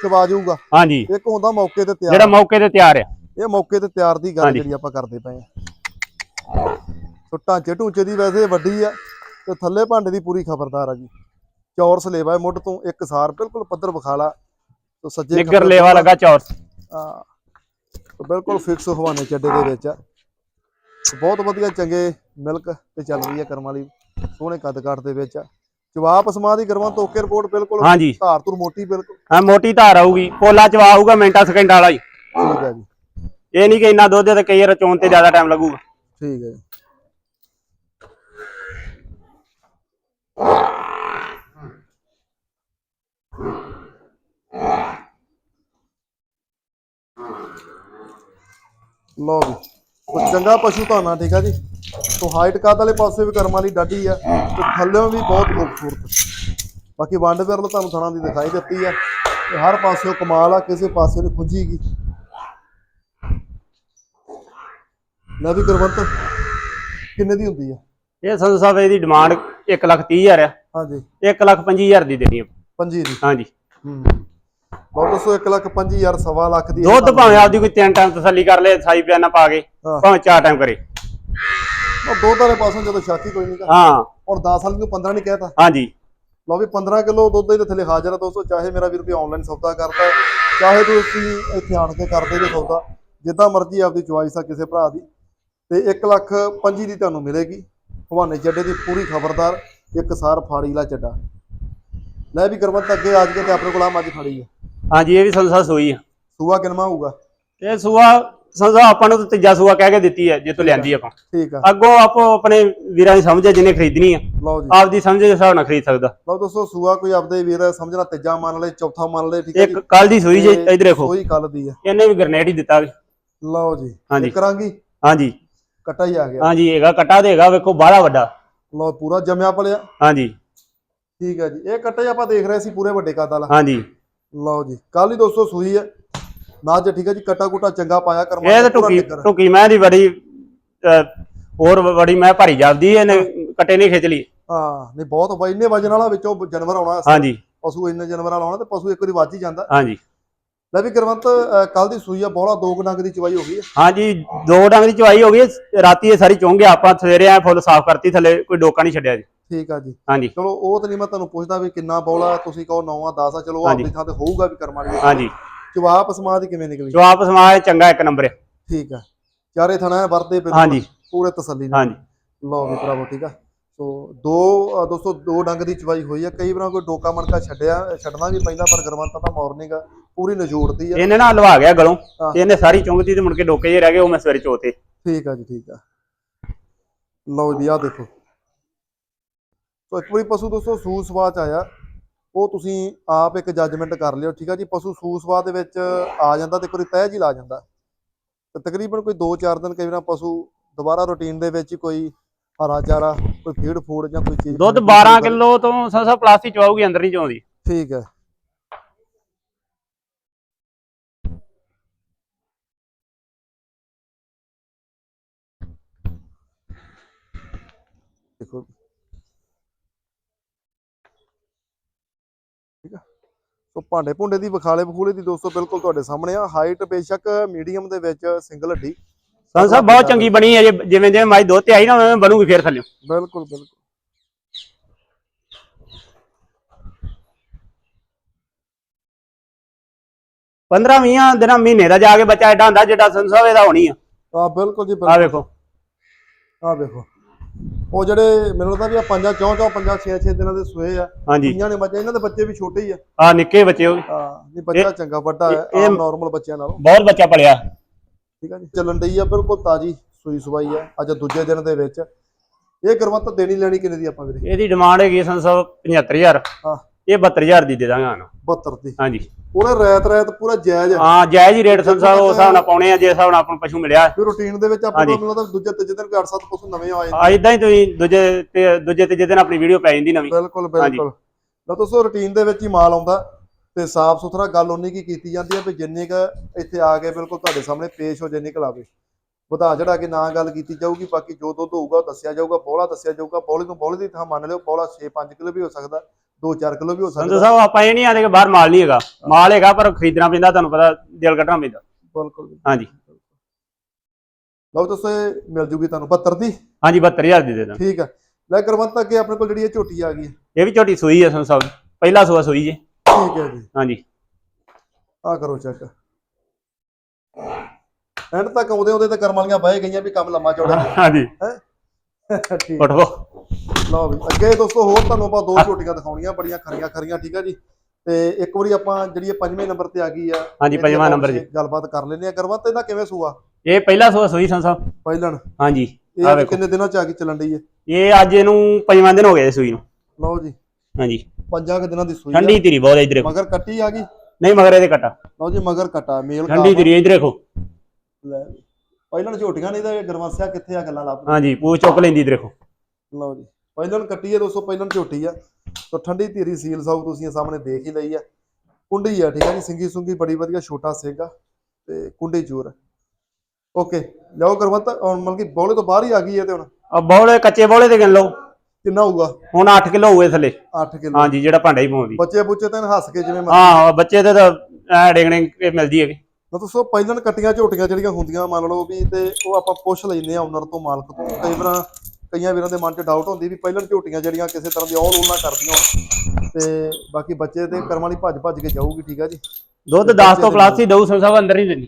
ਚਵਾ ਜਾਊਗਾ। ਹਾਂਜੀ। ਇੱਕ ਹੁੰਦਾ ਮੌਕੇ ਤੇ ਤਿਆਰ। ਜਿਹੜਾ ਮੌਕੇ ਤੇ ਤਿਆਰ ਆ। ਇਹ ਮੌਕੇ ਤੇ ਤਿਆਰ ਦੀ ਗੱਲ। ਜਿਹੜੀ ਆਪਾਂ ਕਰਦੇ ਪਏ ਆ ਸੋ ਢਾਂਚੇ ਢੂੰਚੇ ਦੀ ਵੈਸੇ ਵੱਡੀ ਆ ਤੇ ਥੱਲੇ ਭਾਂਡੇ ਦੀ ਪੂਰੀ ਖਬਰਦਾਰ ਆ ਜੀ। ਚੌਰ ਸਲੇਵਾ ਹੈ ਮੁੱਢ ਤੋਂ ਇੱਕ ਸਾਰ ਬਿਲਕੁਲ ਪੱਧਰ ਵਿਖਾਲਾ। ਤੋ ਸੱਜੇ ਨਿੱਗਰ ਲੇਵਾ ਲੱਗਾ ਚੌਰ। ਤੋ ਬਿਲਕੁਲ ਫਿਕਸ ਹਵਾਨੇ ਚੱਡੇ ਦੇ ਵਿੱਚ ਬਹੁਤ ਵਧੀਆ ਚੰਗੇ ਮਿਲਕ ਤੇ ਚੱਲ ਰਹੀ ਹੈ ਕਰਮ ਸੋਹਣੇ ਕੱਦ ਕਾਠ ਦੇ ਵਿੱਚ ਜਵਾਬ ਅਸਮਾ ਦੀ ਕਰਮਾਂ ਤੋਂ ਓਕੇ ਰਿਪੋਰਟ ਬਿਲਕੁਲ ਹਾਂਜੀ। ਧਾਰ ਤੁਰ ਮੋਟੀ ਬਿਲਕੁਲ। ਹਾਂ ਮੋਟੀ ਧਾਰ ਆਊਗੀ। ਪੋਲਾ ਚਵਾ ਆਊਗਾ ਮਿੰਟਾਂ ਸਕਿੰਟ ਵਾਲਾ ਹੀ। ਠੀਕ ਹੈ ਜੀ। ਇਹ ਨਹੀਂ ਕਿ ਇੰਨਾ ਦੁੱਧ ਹੈ ਤੇ ਕਈ ਵਾਰ ਚੋਣ ਤੇ ਜ਼ਿਆਦਾ ਟਾਈਮ ਲੱਗੂਗਾ। ਠੀਕ ਹੈ ਜੀ। ਲਓ ਵੀ ਸੋ ਚੰਗਾ ਪਸ਼ੂ ਧਾਨਾ ਠੀਕ ਆ ਜੀ। ਸੋ ਹਾਈਟ ਕਾਦ ਵਾਲੇ ਪਾਸੇ ਵੀ ਕਰਮ ਵਾਲੀ ਡਾਢੀ ਆ। ਤੇ ਥੱਲੇੋਂ ਵੀ ਬਹੁਤ ਖੂਬਸੂਰਤ। ਬਾਕੀ ਵੰਡ ਵਿਰਲ ਤੁਹਾਨੂੰ ਥਣਾ ਦੀ ਦਿਖਾਈ ਦਿੱਤੀ ਆ। ਤੇ ਹਰ ਪਾਸਿਓਂ ਕਮਾਲ ਆ ਕਿਸੇ ਪਾਸੇ ਨੂੰ ਖੁੰਝੀਗੀ। ਲੈ ਵੀ ਗੁਰਵੰਤ ਕਿੰਨੇ ਦੀ ਹੁੰਦੀ ਆ? ਇਹ ਸੰਧੂ ਸਾਹਿਬ ਇਹਦੀ ਡਿਮਾਂਡ 1 ਲੱਖ 30 ਹਜ਼ਾਰ ਆ। ਹਾਂਜੀ। 1 ਲੱਖ 25 ਹਜ਼ਾਰ ਦੀ ਦੇਣੀ ਆ। ਪੰਜੀ ਦੀ। ਹਾਂਜੀ। ਹੂੰ। ਬਹੁਤ ਦੱਸੋ 1 ਲੱਖ 25000 ਸਵਾ ਲੱਖ ਦੀ ਦੁੱਧ ਭਾਵੇਂ ਆਪਦੀ ਕੋਈ ਤਿੰਨ ਟਾਈਮ ਤਸੱਲੀ ਕਰ ਲੇ ਸਾਈ ਬਿਆਨਾ ਪਾ ਕੇ ਹਾਂ। ਭਾਵੇਂ ਚਾਰ ਟਾਈਮ ਕਰੇ। ਉਹ ਦੋ ਤਾਰੇ ਪਾਸੋਂ ਜਦੋਂ ਸ਼ਾਕੀ ਕੋਈ ਨਹੀਂ ਹਾਂ। ਔਰ 10 ਸਾਲ ਨੂੰ 15 ਨਹੀਂ ਕਹਿਤਾ। ਹਾਂਜੀ। ਲਓ ਵੀ 15 ਕਿਲੋ ਦੁੱਧ ਦੇ ਥੱਲੇ ਹਾਜ਼ਰ ਆ ਦੋਸਤੋ ਚਾਹੇ ਮੇਰਾ ਵੀਰ ਕੋਈ ਆਨਲਾਈਨ ਸੌਦਾ ਕਰਦਾ ਹੈ, ਚਾਹੇ ਤੁਸੀਂ ਇੱਥੇ ਆਣ ਕੇ ਕਰਦੇ ਜੇ ਸੌਦਾ ਜਿੱਦਾਂ ਮਰਜ਼ੀ ਆਪਦੀ ਚੁਆਇਸ ਆ ਕਿਸੇ ਭਰਾ ਦੀ। ਤੇ 1 ਲੱਖ 25 ਦੀ ਤੁਹਾਨੂੰ ਮਿਲੇਗੀ। ਹਵਾਨੇ ਚੱਡੇ ਦੀ ਪੂਰੀ ਖਬਰਦਾਰ ਇੱਕ ਸਾਰ ਫਾੜੀ ਲਾ ਚੱਡਾ। ਲੈ ਵੀ ਕਰਵੰਤ ਅੱਗੇ ਆ ਕੇ ਤੇ ਆਪਣੇ ਕੋਲ ਆ ਮੱਝ ਖੜੀ ਹੈ ਹਾਂਜੀ ਇਹ ਵੀ ਸਾਹਿਬ ਸੂਈ ਆ। ਸੂਆ ਕਿਨਮਾ ਹੋਊਗਾ? ਇਹ ਸੂਆ ਸਾਹਿਬ ਆਪਾਂ ਨੂੰ ਤਾਂ ਤੀਜਾ ਸੂਆ ਕਹਿ ਕੇ ਦਿੱਤੀ ਹੈ ਜੇ ਤੋਂ ਲਿਆਂਦੀ ਆਪਾਂ। ਠੀਕ ਆ। ਅੱਗੋਂ ਆਪੋ ਆਪਣੇ ਵੀਰਾਂ ਦੀ ਸਮਝ ਹੈ ਜਿਹਨੇ ਖਰੀਦਣੀ ਆ। ਲਓ ਜੀ। ਆਪਦੀ ਸਮਝ ਦੇ ਹਿਸਾਬ ਨਾਲ ਖਰੀਦ ਸਕਦਾ। ਲਓ ਦੋਸਤੋ ਸੂਆ ਕੋਈ ਆਪਦੇ ਵੀਰ ਸਮਝਣਾ ਤੀਜਾ ਮੰਨ ਲਏ ਚੌਥਾ ਮੰਨ ਲਏ ਠੀਕ ਹੈ ਇੱਕ ਕੱਲ ਦੀ ਸੂਈ ਜੇ ਇਧਰ ਦੇਖੋ। ਸੂਈ ਕੱਲ ਦੀ ਆ। ਇਹਨੇ ਵੀ ਗ੍ਰਨੇਡ ਹੀ ਦਿੱਤਾ ਲਓ ਜੀ ਹਾਂਜੀ। ਕਰਾਂਗੀ ਹਾਂਜੀ। ਕੱਟਾ ਹੀ ਆ ਗਿਆ। ਹਾਂਜੀ ਹੈਗਾ ਕਟਾ ਦੇਗਾ ਵੇਖੋ ਬਾਹਲਾ ਵੱਡਾ। ਲਓ ਪੂਰਾ ਜੰਮਿਆ ਪਲਿਆ ਹਾਂਜੀ। ਠੀਕ ਹੈ ਜੀ। ਇਹ ਕੱਟਾ ਹੀ ਆਪਾਂ ਦੇਖ ਰਹੇ ਸੀ ਪੂਰੇ ਵੱਡੇ ਕੱਦ ਵਾਲਾ। ਹਾਂਜੀ। ਲਓ ਜੀ ਕੱਲ ਹੀ ਦੋਸਤੋ ਸੂਈ ਹੈ। ਨਾ ਜੇ ਠੀਕ ਹੈ ਜੀ ਕੱਟਾ ਕੁਟਾ ਚੰਗਾ ਪਾਇਆ ਕਰਮਾ ਇਹ ਤਾਂ ਟੁਕੀ ਟੁਕੀ ਮੈਂ ਦੀ ਬੜੀ ਹੋਰ ਬੜੀ ਮੈਂ ਭਾਰੀ ਜਾਂਦੀ ਇਹਨੇ ਕਟੇ ਨਹੀਂ ਖਿੱਚ ਲਈ। ਹਾਂ ਨਹੀਂ ਬਹੁਤ ਇੰਨੇ ਵਜਨ ਵਾਲਾ ਵਿੱਚੋਂ ਜਾਨਵਰ ਆਉਣਾ ਹਾਂਜੀ। ਪਸ਼ੂ ਇੰਨੇ ਜਾਨਵਰ ਵਾਲਾ ਆਉਣਾ ਤੇ ਪਸ਼ੂ ਇੱਕ ਵਾਰੀ ਵੱਜ ਹੀ ਜਾਂਦਾ। ਹਾਂਜੀ। ਲੈ ਵੀ ਕਰਵੰਤ ਕੱਲ ਦੀ ਸੂਈ ਆ ਬੋਲਾ ਦੋ ਡੰਗ ਦੀ ਚਵਾਈ ਹੋ ਗਈ ਹੈ। ਹਾਂਜੀ ਦੋ ਡੰਗ ਦੀ ਚਵਾਈ ਹੋ ਗਈ। ਰਾਤੀ ਇਹ ਸਾਰੀ ਚੁੰਗ ਗਿਆ ਆਪਾਂ ਸਵੇਰੇ ਆ ਫੁੱਲ ਸਾਫ਼ ਕਰਤੀ ਥੱਲੇ ਕੋਈ ਡੋਕਾ ਨਹੀਂ ਛੱਡਿਆ ਜੀ। ਠੀਕ ਆ ਜੀ। ਹਾਂਜੀ। ਚਲੋ ਉਹ ਤਾਂ ਨਹੀਂ ਮੈਂ ਤੁਹਾਨੂੰ ਪੁੱਛਦਾ ਵੀ ਕਿੰਨਾ ਬੋਲਾ ਤੁਸੀਂ ਕਹੋ 9 ਆ 10 ਆ ਚਲੋ। ਆਪਣੀ ਥਾਂ ਤੇ ਹੋਊਗਾ ਵੀ ਕਰਮ ਵਾਲੀ। ਹਾਂਜੀ। ਜਵਾਬ ਸਮਾਜ ਦੀ ਕਿਵੇਂ ਨਿਕਲੀ? ਜਵਾਬ ਸਮਾਜ ਚੰਗਾ ਇੱਕ ਨੰਬਰ ਠੀਕ ਆ। ਚਾਰੇ ਥਣਾ ਵਰਤੇ ਬਿਲਕੁਲ ਹਾਂਜੀ। ਪੂਰੇ ਤਸੱਲੀ ਨਾਲ। ਹਾਂਜੀ। ਲਓ ਵੀ ਭਰਾਵੋ ਠੀਕ ਆ। ਸੋ ਦੋ ਦੋਸਤੋ ਦੋ ਡੰਗ ਦੀ ਚਵਾਈ ਹੋਈ ਆ। ਕਈ ਵਾਰ ਕੋਈ ਡੋਕਾ ਮਣਕਾ ਛੱਡਿਆ ਛੱਡਣਾ ਵੀ ਪੈਂਦਾ ਪਰ ਗਰਮੰਤਾ ਤਾਂ ਮਾਰਨਿੰਗ ਆ। ਪੂਰੀ ਨਜੋੜਦੀ ਆ। ਇਹਨੇ ਨਾ ਲਵਾ ਗਿਆ ਗਲੋਂ। ਇਹਨੇ ਸਾਰੀ ਚੁੰਗਤੀ ਤੇ ਮੁੜ ਕੇ ਡੋਕੇ ਜੇ ਰਹਿ ਗਏ ਉਹ ਮੈਂ ਸਵੇਰੇ ਚੋਤੇ। ਠੀਕ ਆ ਜੀ ਠੀਕ ਆ। ਲਓ ਜੀ ਆ ਦੇਖੋ। ਸੋ ਇੱਕ ਵਾਰੀ ਪਸ਼ੂ ਦੋਸਤੋ ਸੂ ਚ ਆਇਆ। ਉਹ ਤੁਸੀਂ ਆਪ ਇੱਕ ਜੱਜਮੈਂਟ ਕਰ ਲਿਓ ਠੀਕ ਆ ਜੀ? ਪਸ਼ੂ ਸੂ ਸਵਾ ਦੇ ਵਿੱਚ ਆ ਜਾਂਦਾ ਤੇ ਇੱਕ ਵਾਰੀ ਤਹਿ ਜੀ ਲਾ ਜਾਂਦਾ। ਤੇ ਤਕਰੀਬਨ ਕੋਈ 2-4 ਦਿਨ ਕਈ ਵਾਰ ਪਸ਼ੂ ਦੁਬਾਰਾ ਰੁਟੀਨ ਦੇ ਵਿੱਚ ਹੀ ਕੋਈ ਹਰਾ ਚਾਰਾ ਕੋਈ ਫੀਡ ਫੂਡ ਜਾਂ ਕੋਈ ਚੀਜ਼ ਦੁੱਧ ਖਾਣੀ 12 ਸ਼ੁਰੂ ਕਰ- ਕਿਲੋ ਤੋਂ ਸਾ ਪਲਾਸਟਿਕ ਚਵਾਉਗੀ ਅੰਦਰ ਨਹੀਂ ਚੋਂਦੀ ਠੀਕ ਹੈ। ਦੇਖੋ ਸੋ ਭਾਂਡੇ ਭੁੰਡੇ ਦੀ ਵਿਖਾਲੇ ਬਖੂਲੇ ਦੀ ਦੋਸਤੋ ਬਿਲਕੁਲ ਤੁਹਾਡੇ ਸਾਹਮਣੇ ਆ। ਹਾਈਟ ਬੇਸ਼ੱਕ ਮੀਡੀਅਮ ਦੇ ਵਿੱਚ ਸਿੰਗਲ ਹੱਡੀ। ਸੰਧੂ ਸਾਹਿਬ ਬਹੁਤ ਚੰਗੀ ਬਣੀ ਹੈ ਜਿਵੇਂ ਜਿਵੇਂ ਮਾਈ ਤੇ ਆਈ ਨਾ ਉਵੇਂ ਬਣੂਗੀ ਫੇਰ ਥੱਲੇ ਬਿਲਕੁਲ ਬਿਲਕੁਲ। 15 20 ਦਿਨਾਂ ਮਹੀਨੇ ਦਾ ਜਾ ਕੇ ਬੱਚਾ ਐਡਾ ਹੁੰਦਾ ਜਿਹੜਾ ਸਾਹਿਬ ਇਹਦਾ ਹੋਣੀ ਆ। ਆ ਬਿਲਕੁਲ ਜੀ ਆ ਬਿਲਕੁਲ। ਵੇਖੋ। ਆ ਵੇਖੋ। ਉਹ ਜਿਹੜੇ ਮੈਨੂੰ ਲੱਗਦਾ ਵੀ ਆ ਪੰਜਾਂ ਚੌਂ ਚੌਂ ਪੰਜਾਂ ਛੇ ਛੇ ਦਿਨਾਂ ਦੇ ਸੂਏ ਆ। ਹਾਂਜੀ। ਕਈਆਂ ਨੇ ਬੱਚੇ ਇਹਨਾਂ ਦੇ ਬੱਚੇ ਵੀ ਛੋਟੇ ਹੀ ਆ। ਆ ਨਿੱਕੇ ਬੱਚੇ ਉਹ ਵੀ। ਹਾਂ ਨਹੀਂ ਬੱਚਾ ਚੰਗਾ ਵੱਡਾ ਹੈ ਇਹ- ਆਮ ਨਾਰਮਲ ਬੱਚਿਆਂ ਨਾਲੋਂ। ਬਹੁਤ ਬੱਚਾ ਪਲਿਆ ਠੀਕ ਆ ਜੀ। ਚੱਲਣ ਡਈ ਆ ਬਿਲਕੁਲ ਤਾਜੀ ਸੂਈ ਸਵਾਈ ਆ ਅੱਜ ਦੂਜੇ ਦਿਨ ਦੇ ਵਿੱਚ। ਇਹ ਗੁਰਮਤ ਦੇਣੀ ਲੈਣੀ ਕਿੰਨੇ ਦੀ ਆਪਾਂ ਵੀਰੇ? ਇਹਦੀ ਡਿਮਾਂਡ ਹੈਗੀ ਸਾਹਿਬ 75000 ਹਾਂ। ਇਹ 72000 ਦੀ ਦੇ ਦਾਂਗੇ ਹਾਂ 72 ਦੀ। ਹਾਂਜੀ। ਉਹਨੇ ਰੈਤ ਰੈਤ ਪੂਰਾ ਜਾਇਜ਼ ਆ। ਹਾਂ ਜਾਇਜ਼ ਹੀ ਰੇਟ ਸਾਹਿਬ ਉਸ ਹਿਸਾਬ ਨਾਲ ਪਾਉਣੇ ਆ ਜੇ ਹਿਸਾਬ ਨਾਲ ਆਪਾਂ ਨੂੰ ਪਸ਼ੂ ਮਿਲਿਆ। ਫਿਰ ਰੂਟੀਨ ਦੇ ਵਿੱਚ ਆਪਾਂ। ਨੂੰ ਮੈਨੂੰ ਲੱਗਦਾ ਦੂਜੇ ਤੀਜੇ ਦਿਨ ਕੋਈ 8-7 ਪਸ਼ੂ ਨਵੇਂ ਆਏ ਆ ਇਦਾਂ ਹੀ ਤੁਸੀਂ ਦੂਜੇ ਤੇ ਦੂਜੇ ਤੀਜੇ ਦਿਨ ਆਪਣੀ ਵੀਡੀਓ ਪੈ ਜਾਂਦੀ ਨਵੀਂ। ਬਿਲਕੁਲ ਬਿਲਕੁਲ। ਲਓ ਦੋਸਤੋ ਰੂਟੀਨ ਦੇ ਵਿੱਚ ਹੀ ਮਾਲ ਆਉਂਦਾ ਤੇ ਸਾਫ਼ ਸੁਥਰਾ ਗੱਲ ਉਨੀ ਕੀ ਕੀਤੀ ਜਾਂਦੀ ਹੈ ਵੀ ਜਿੰਨੇ ਕ ਇੱਥੇ ਆ ਕੇ ਬਿਲਕੁਲ ਤੁਹਾਡੇ ਸਾਹਮਣੇ ਪੇਸ਼ ਹੋ ਜੇ ਨਿਕਲ ਆਵੇ ਵਧਾ ਚੜਾ ਕੇ ਨਾ ਗੱਲ ਕੀਤੀ ਜਾਊਗੀ ਬਾਕੀ ਜੋ ਦੁੱਧ ਹੋਊਗਾ ਉਹ ਦੱਸਿਆ ਜਾਊਗਾ ਬੋਲਾ ਦੱਸਿਆ ਜਾਊਗਾ ਬੋਲੇ ਤੋਂ ਬੋਲੇ ਦੀ ਥਾਂ ਮੰਨ ਲਿਓ ਬੋਲਾ 6-5 ਕਿਲੋ ਵੀ ਹੋ ਸਕਦਾ। 2-4 ਕਿਲੋ ਵੀ ਹੋ ਸੰਧੂ ਸਕਦਾ ਸਾਹਿਬ ਆਪਾਂ ਇਹ ਨਹੀਂ ਆਦੇ ਕਿ ਬਾਹਰ ਮਾਲ ਨਹੀਂ ਹੈਗਾ। ਮਾਲ ਹੈਗਾ ਪਰ ਖਰੀਦਣਾ ਪੈਂਦਾ ਤੁਹਾਨੂੰ ਪਤਾ ਦਿਲ ਕੱਢਣਾ ਪੈਂਦਾ। ਬਿਲਕੁਲ ਹਾਂਜੀ। ਲਓ ਦੋਸਤੋ ਇਹ ਮਿਲ ਜੂਗੀ ਤੁਹਾਨੂੰ 72 ਦੀ। ਹਾਂਜੀ 72000 ਦੀ ਦੇ ਦਾਂ ਠੀਕ ਹੈ ਲੈ ਕਰਵੰਤ ਅੱਗੇ ਆਪਣੇ ਕੋਲ ਜਿਹੜੀ ਇਹ ਝੋਟੀ ਆ ਗਈ ਹੈ। ਇਹ ਵੀ ਝੋਟੀ ਸੂਈ ਹੈ ਸੰਧੂ ਸਾਹਿਬ ਪਹਿਲਾ ਸੂਆ ਸੂਈ ਜੇ। ਠੀਕ ਹੈ ਜੀ। ਹਾਂਜੀ। ਆ ਕਰੋ ਚੈੱਕ ਐਂਡ ਤੱਕ ਆਉਂਦੇ ਆਉਂਦੇ ਤੇ ਕਰਮ ਵਾਲੀਆਂ ਬਹਿ ਗਈਆਂ ਵੀ ਕੰਮ ਲੰਮਾ ਚੌੜਾ। ਹਾਂਜੀ। ਠੀਕ ਉਠੋ ਲਓ ਵੀ ਅੱਗੇ ਦੋਸਤੋ ਹੋਰ ਤੁਹਾਨੂੰ ਆਪਾਂ ਦੋ ਝੋਟੀਆਂ ਦਿਖਾਉਣੀਆਂ ਬੜੀਆਂ ਖਰੀਆਂ ਖਰੀਆਂ ਠੀਕ ਆ ਜੀ। ਤੇ ਇੱਕ ਵਾਰੀ ਆਪਾਂ ਜਿਹੜੀ ਇਹ ਪੰਜਵੇਂ ਨੰਬਰ ਤੇ ਆ ਗਈ ਆ ਹਾਂਜੀ ਪੰਜਵਾਂ ਨੰਬਰ ਜੀ। ਗੱਲਬਾਤ ਕਰ ਲੈਂਦੇ ਆ। ਕਰਵੰਤ ਇਹਦਾ ਕਿਵੇਂ ਸੂਆ? ਇਹ ਪਹਿਲਾ ਸੂਆ ਸੂਈ ਸਾਹਿਬ ਪਹਿਲਣ। ਹਾਂਜੀ ਇਹ ਆ ਅੱਜ ਵੇਖੋ। ਕਿੰਨੇ ਦਿਨਾਂ ਚ ਆ ਕੇ ਚੱਲਣ ਡਈ ਹੈ ਇਹ ਅੱਜ ਇਹਨੂੰ ਪੰਜਵਾਂ ਦਿਨ ਹੋ ਗਿਆ ਸੂਈ ਨੂੰ। ਲਓ ਜੀ। ਹਾਂਜੀ। ਪੰਜਾਂ ਕੁ ਦਿਨਾਂ ਦੀ ਸੂਈ ਆ। ਠੰਡੀ ਧੀਰੀ ਬਹੁਤ ਇਧਰ ਮਗਰ ਕੱਟੀ ਆ ਗਈ? ਨਹੀਂ ਮਗਰ ਇਹਦੇ ਕਟਾ। ਲਓ ਜੀ ਮਗਰ ਕਟਾ ਮੇਲ ਠੰਡੀ ਧੀਰੀ ਇਧਰ ਦੇਖੋ। ਲੈ। ਵੀ। ਪਹਿਲਣ ਝੋਟੀਆਂ ਨਹੀਂ ਤਾਂ ਗਰਮਸਿਆ ਕਿੱਥੇ ਆ ਗੱਲਾਂ ਲੱਭ ਹਾਂਜੀ ਪੂਛ ਚੁੱਕ ਲੈਂਦੀ ਦੇਖੋ। ਲਓ ਜੀ ਪਹਿਲਣ ਕੱਟੀ ਹੈ ਦੋਸਤੋ ਪਹਿਲਣ ਝੋਟੀ ਆ। ਤਾਂ ਠੰਡੀ ਧੀਰੀ ਸੀਲ ਸਾਊ ਤੁਸੀਂ ਸਾਹਮਣੇ ਦੇਖ ਹੀ ਲਈ ਆ। ਕੁੰਡੀ ਆ ਠੀਕ ਆ ਜੀ ਸਿੰਗੀ ਸੁੰਗੀ ਬੜੀ ਵਧੀਆ ਛੋਟਾ ਸੇਗਾ ਤੇ ਕੁੰਡੀ ਚੂਰ। ਓਕੇ ਲਿਆਓ ਕਰਵੰਤ ਹੁਣ ਮਤਲਬ ਕਿ ਬੋਲੇ ਤੋਂ ਬਾਹਰ ਹੀ ਆ ਗਈ ਹੈ ਤੇ ਹੁਣ? ਆ ਬੌਲੇ ਕੱਚੇ ਬੌਲੇ ਤੇ ਗਿਣ ਲਓ। ਕਿੰਨਾ ਹੋਊਗਾ? ਹੁਣ 8 ਕਿਲੋ ਹੋਏ ਥੱਲੇ। 8 ਕਿਲੋ। ਹਾਂਜੀ ਜਿਹੜਾ ਭਾਂਡਾ ਹੀ ਪਾਉਂਦੀ। ਬੱਚੇ ਬੁੱਚੇ ਤਾਂ ਹੱਸ ਕੇ ਜਿਵੇਂ ਹਾਂ ਬੱਚੇ ਤੇ ਤਾਂ ਐ ਡੇਗਣੇ ਇਹ ਮਿਲਦੀ ਹੈਗੀ। ਤਾਂ ਦੋਸਤੋ ਪਹਿਲਣ ਕੱਟੀਆਂ ਝੋਟੀਆਂ ਜਿਹੜੀਆਂ ਹੁੰਦੀਆਂ ਮੰਨ ਲਓ ਵੀ ਤੇ ਉਹ ਆਪਾਂ ਪੁੱਛ ਲੈਂਦੇ ਆ ਓਨਰ ਤੋਂ ਮਾਲਕ ਤੋਂ। ਕਈ ਵਾਰ ਕਈਆਂ ਵੀਰਾਂ ਦੇ ਮਨ 'ਚ ਡਾਊਟ ਹੁੰਦੀ ਵੀ ਪਹਿਲਣ ਝੋਟੀਆਂ ਜਿਹੜੀਆਂ ਕਿਸੇ ਤਰ੍ਹਾਂ ਦੀ ਔਲ ਔਲ ਨਾ ਕਰਦੀਆਂ ਤੇ ਬਾਕੀ ਬੱਚੇ ਤੇ ਕਰਮਾਂ ਵਾਲੀ ਭੱਜ ਭੱਜ ਕੇ ਜਾਊਗੀ ਠੀਕ ਆ ਜੀ? ਦੁੱਧ 10 ਤੋਂ ਪਲੱਸ ਹੀ ਦਊ ਸਾਹਿਬ ਅੰਦਰ ਨਹੀਂ ਦਿੰਦੀ।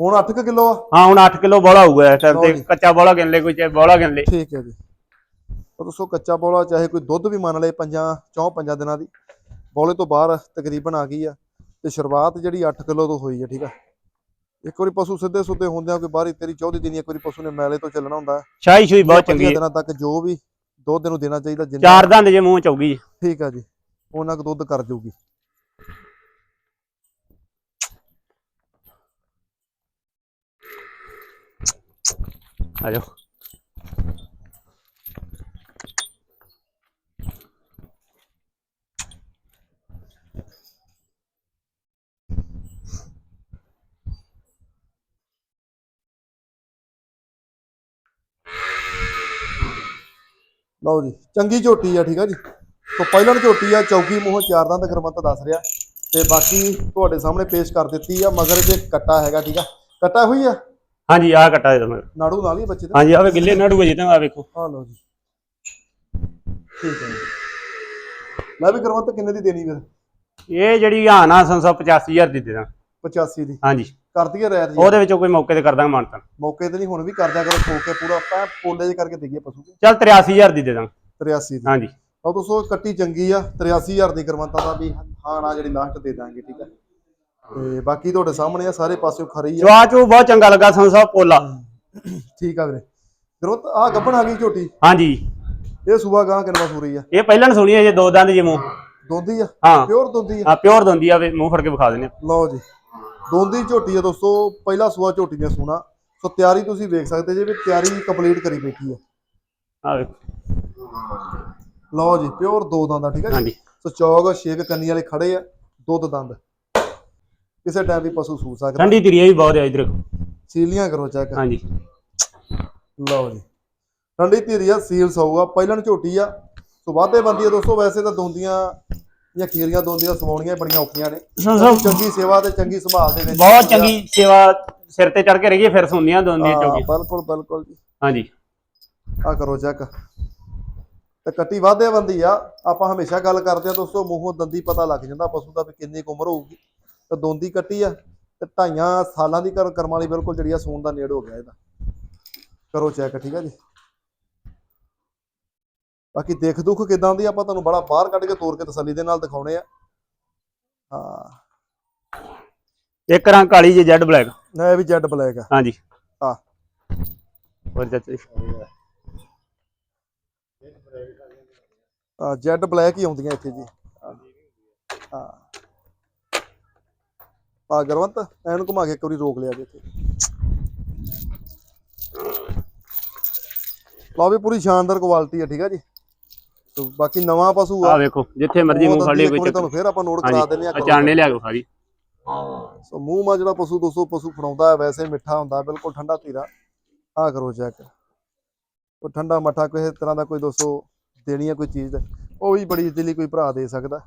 ਹੁਣ 8 ਕਿਲੋ ਆ? ਹਾਂ ਹੁਣ 8 ਕਿਲੋ ਬੋਲਾ ਹੋਊਗਾ ਇਸ ਟਾਈਮ ਤੇ। ਕੱਚਾ ਬੋਲਾ ਗਿਣ ਲੈ ਕੋਈ ਚਾਹੇ ਬੋਲਾ ਗਿਣ ਲੈ। ਠੀਕ ਹੈ ਜੀ। ਤਾਂ ਦੋਸਤੋ ਕੱਚਾ ਬੋਲਾ ਚਾਹੇ ਕੋਈ ਦੁੱਧ ਵੀ ਮੰਨ ਲਏ ਪੰਜਾਂ ਚੌਂ ਪੰਜਾਂ ਦਿਨਾਂ ਦੀ ਬੋਲੇ ਤੋਂ ਬਾਹਰ ਤਕਰੀਬਨ ਆ ਗਈ ਆ। ਤੇ ਸ਼ੁਰੂਆਤ ਜਿਹੜੀ 8 ਕਿਲੋ ਤੋਂ ਹੋਈ ਹੈ ਠੀਕ ਆ। ਇੱਕ ਵਾਰੀ ਪਸ਼ੂ ਸਿੱਧੇ ਸੁੱਧੇ ਹੁੰਦਿਆਂ ਕੋਈ ਬਾਹਰੀ ਤੇਰੀ ਚੌਥੀ ਦਿਨ ਇੱਕ ਵਾਰੀ ਪਸ਼ੂ ਨੇ ਮੈਲੇ ਤੋਂ ਚੱਲਣਾ ਹੁੰਦਾ। ਸ਼ਾਹੀ ਸ਼ੂਈ ਬਹੁਤ ਚੰਗੀ ਹੈ। ਦਿਨਾਂ ਤੱਕ ਜੋ ਵੀ ਦੁੱਧ ਨੂੰ ਦੇਣਾ ਚਾਹੀਦਾ ਜਿੰਨਾ ਚਾਰ ਦੰਦ ਜੇ ਮੂੰਹ ਚੌਗੀ। ਠੀਕ ਆ ਜੀ ਉਹਨਾਂ ਕੁ ਦੁੱਧ ਕਰ ਜਾਊਗੀ ਆ ਜਾਓ। ਲਓ ਜੀ ਚੰਗੀ ਝੋਟੀ ਆ ਠੀਕ ਆ ਜੀ। ਸੋ ਪਹਿਲਾਂ ਝੋਟੀ ਆ ਚੌਕੀ ਮੂੰਹ ਚਾਰ ਦੰਦ ਕਰਮਤ ਦੱਸ ਰਿਹਾ। ਤੇ ਬਾਕੀ ਤੁਹਾਡੇ ਸਾਹਮਣੇ ਪੇਸ਼ ਕਰ ਦਿੱਤੀ ਆ ਮਗਰ ਜੇ ਕੱਟਾ ਹੈਗਾ ਠੀਕ ਆ। ਕੱਟਾ ਹੋਈ ਆ? ਹਾਂਜੀ ਆਹ ਕੱਟਾ ਦੇ ਦੋ ਨਾੜੂ ਨਾਲ ਹੀ ਬੱਚੇ ਦੇ। ਹਾਂਜੀ ਆਵੇ ਗਿੱਲੇ ਨਾੜੂ ਜੀ ਤਾਂ ਆ ਵੇਖੋ। ਆ ਲਓ ਜੀ। ਠੀਕ ਹੈ ਜੀ। ਲੈ ਵੀ ਕਰਮਤ ਕਿੰਨੇ ਦੀ ਦੇਣੀ ਫਿਰ? ਇਹ ਜਿਹੜੀ ਆ ਨਾ ਸੰਸਾ 85000 ਦੀ ਦੇ ਦਾਂ। 85 ਦੀ। ਹਾਂਜੀ। ਕਰ ਦਈਏ ਰੈਤ ਜੀ। ਉਹਦੇ ਵਿੱਚੋਂ ਕੋਈ ਮੌਕੇ ਤੇ ਕਰ ਦਾਂਗੇ ਮਾਨਤਾ ਮੌਕੇ ਤੇ ਨਹੀਂ ਹੁਣ ਵੀ ਕਰਦਿਆ ਕਰੋ ਕੇ ਪੂਰਾ ਆਪਾਂ ਪੋਲੇ ਜੇ ਕਰਕੇ ਦੇਈਏ ਪਸ਼ੂ ਦੇ ਚੱਲ 83000 ਦੀ ਦੇ ਦਾਂ 83 ਦੀ। ਹਾਂਜੀ। ਉਹ ਦੋਸਤੋ ਕੱਟੀ ਚੰਗੀ ਆ 83000 ਦੀ ਕਰਮਤਾਂ ਦਾ ਵੀ ਹਾਂ ਨਾ ਜਿਹੜੀ ਲਾਸਟ ਦੇ ਦਾਂਗੇ ਠੀਕ ਹੈ ਤੇ ਬਾਕੀ ਤੁਹਾਡੇ ਸਾਹਮਣੇ ਆ ਸਾਰੇ ਪਾਸਿਓਂ ਖਰੀ ਆ। ਜਵਾ ਚੂ ਬਹੁਤ ਚੰਗਾ ਲੱਗਾ ਸੰਸਾ ਪੋਲਾ। ਠੀਕ ਆ ਵੀਰੇ। ਕਰਮਤ ਆ ਗੱਬਣ ਆ ਗਈ ਝੋਟੀ। ਹਾਂਜੀ। ਇਹ ਸੂਆ ਗਾਂ ਕਿੰਨਾ ਸੂਰੀ ਆ? ਇਹ ਪਹਿਲਾਂ ਸੁਣੀ ਹੈ ਜੇ ਦੋ ਦੰਦ ਜੇ ਮੂੰਹ। ਦੋਂਦੀ ਆ? ਹਾਂ। ਪਿਓਰ ਦੋਂਦੀ ਆ? ਆ ਪਿਓਰ ਦੰਦੀ ਆ ਵੇ ਮੂੰਹ ਫੜ ਕੇ ਵਿਖਾ ਦਿੰਦੇ ਆ। ਲਓ ਜੀ। ਦੋਂਦੀ ਝੋਟੀ ਆ ਦੋਸਤੋ ਪਹਿਲਾ ਸੂਆ ਝੋਟੀ ਨੇ ਸੋਣਾ। ਸੋ ਤਿਆਰੀ ਤੁਸੀਂ ਵੇਖ ਸਕਦੇ ਜੇ ਵੀ ਤਿਆਰੀ ਕੰਪਲੀਟ ਕਰੀ ਬੈਠੀ ਆ। ਲਓ ਜੀ ਪਿਓਰ ਦੋ ਦੰਦ ਆ ਠੀਕ ਆ ਜੀ? ਸੋ ਚੌਗ ਛੇਕ ਕੰਨੀ ਵਾਲੇ ਖੜੇ ਆ ਦੁੱਧ ਦੰਦ। ਕਿਸੇ ਟਾਈਮ ਵੀ ਪਸ਼ੂ ਸੂ ਸਕਦਾ ਠੰਡੀ ਤਰੀਆ ਵੀ ਬਹੁਤ ਹੈ ਇਧਰ ਸੀਲੀਆਂ ਕਰੋ ਚੈੱਕ ਹਾਂਜੀ। ਲਓ ਜੀ। ਠੰਡੀ ਧੀਰੀ ਆ ਸੀਲ ਸਊਗਾ। ਪਹਿਲਣ ਝੋਟੀ ਆ। ਸੋ ਵਾਧੇ ਬੰਦੀ ਆ ਦੋਸਤੋ ਵੈਸੇ ਤਾਂ ਦੋਂਦੀਆਂ ਜਾਂ ਖੀਰੀਆਂ ਦੋਂਦੀਆਂ ਸਵਾਉਣੀਆਂ ਬੜੀਆਂ ਔਖੀਆਂ ਨੇ। ਸੰਸਾ ਚੰਗੀ ਸੇਵਾ ਤੇ ਚੰਗੀ ਸੰਭਾਲ ਦੇ ਵਿੱਚ ਬਹੁਤ ਚੰਗੀ ਸੇਵਾ ਸਿਰ ਤੇ ਚੜ ਕੇ ਰਹੀਏ ਫਿਰ ਸੁਣਨੀਆਂ ਦੋਂਦੀਆਂ ਹਾਂ, ਬਿਲਕੁਲ ਬਿਲਕੁਲ ਜੀ। ਹਾਂਜੀ। ਆ ਕਰੋ ਚੈੱਕ ਤੇ ਕੱਟੀ ਵਾਧੇ ਬੰਦੀ ਆ। ਆਪਾਂ ਹਮੇਸ਼ਾ ਗੱਲ ਕਰਦੇ ਆ ਦੋਸਤੋ ਮੂੰਹੋਂ ਦੰਦੀ ਪਤਾ ਲੱਗ ਜਾਂਦਾ ਪਸ਼ੂ ਦਾ ਵੀ ਕਿੰਨੀ ਕੁ ਉਮਰ ਹੋਊਗੀ। ਤੇ ਦੋਂਦੀ ਕੱਟੀ ਆ ਤੇ ਢਾਈਆਂ ਸਾਲਾਂ ਦੀ ਕਰ ਕਰਮ ਵਾਲੀ ਬਿਲਕੁਲ ਜਿਹੜੀ ਆ ਸੂਣ ਦਾ ਨੇੜ ਹੋ ਗਿਆ ਇਹਦਾ। ਕਰੋ ਚੈੱਕ ਠੀਕ ਆ ਜੀ? ਬਾਕੀ ਦੇਖ ਦੁੱਖ ਕਿਦਾਂ ਦੀ ਆਪਾਂ ਤੁਹਾਨੂੰ ਬੜਾ ਬਾਹਰ ਕੱਢ ਕੇ ਤੋਰ ਕੇ ਤਸੱਲੀ ਦੇ ਨਾਲ ਦਿਖਾਉਣੇ ਆ। ਹਾਂ। ਇੱਕ ਰੰਗ ਕਾਲੀ ਜੇ ਜੈਡ ਬਲੈਕ। ਨਾ ਇਹ ਵੀ ਜੈਡ ਬਲੈਕ ਆ। ਹਾਂਜੀ। ਹਾਂ। ਹੋਰ ਚਾਚਾ? ਆ ਜੈਡ ਬਲੈਕ ਹੀ ਆਉਂਦੀਆਂ ਇੱਥੇ ਜੀ। ਹਾਂ। ਆ ਗਰਵੰਤ ਐਨੂੰ ਘੁਮਾ ਕੇ ਇੱਕ ਵਾਰੀ ਰੋਕ ਲਿਆ ਜੀ ਇੱਥੇ। ਲਓ ਵੀ ਪੂਰੀ ਸ਼ਾਨਦਾਰ ਕੁਆਲਿਟੀ ਹੈ ਠੀਕ ਹੈ ਜੀ। ਤੇ ਬਾਕੀ ਨਵਾਂ ਪਸ਼ੂ ਆ। ਆ ਵੇਖੋ ਜਿੱਥੇ ਮਰਜ਼ੀ ਮੂੰਹ ਫੜ ਕੋਈ ਚੱਕਰ ਤੁਹਾਨੂੰ ਫੇਰ ਆਪਾਂ ਨੋਟ ਕਰਾ ਦਿੰਦੇ ਆ ਹਾਂਜੀ ਅਚਾਨਣੇ ਲਿਆ ਕੇ ਖਾਜੀ ਸੋ ਮੂੰਹ ਮਾ ਜਿਹੜਾ ਪਸ਼ੂ ਦੋਸਤੋ ਪਸ਼ੂ ਫੜਾਉਂਦਾ ਹੈ ਵੈਸੇ ਮਿੱਠਾ ਹੁੰਦਾ ਬਿਲਕੁਲ ਠੰਡਾ ਧੀਰਾ। ਆ ਕਰੋ ਚੈੱਕ ਉਹ ਠੰਡਾ ਮੱਠਾ ਕਿਸੇ ਤਰ੍ਹਾਂ ਦਾ ਕੋਈ ਦੋਸਤੋ ਦੇਣੀ ਹੈ ਕੋਈ ਚੀਜ਼ ਤੇ ਉਹ ਵੀ ਬੜੀ ਇਜ਼ੀਲੀ ਕੋਈ ਭਰਾ ਦੇ ਸਕਦਾ।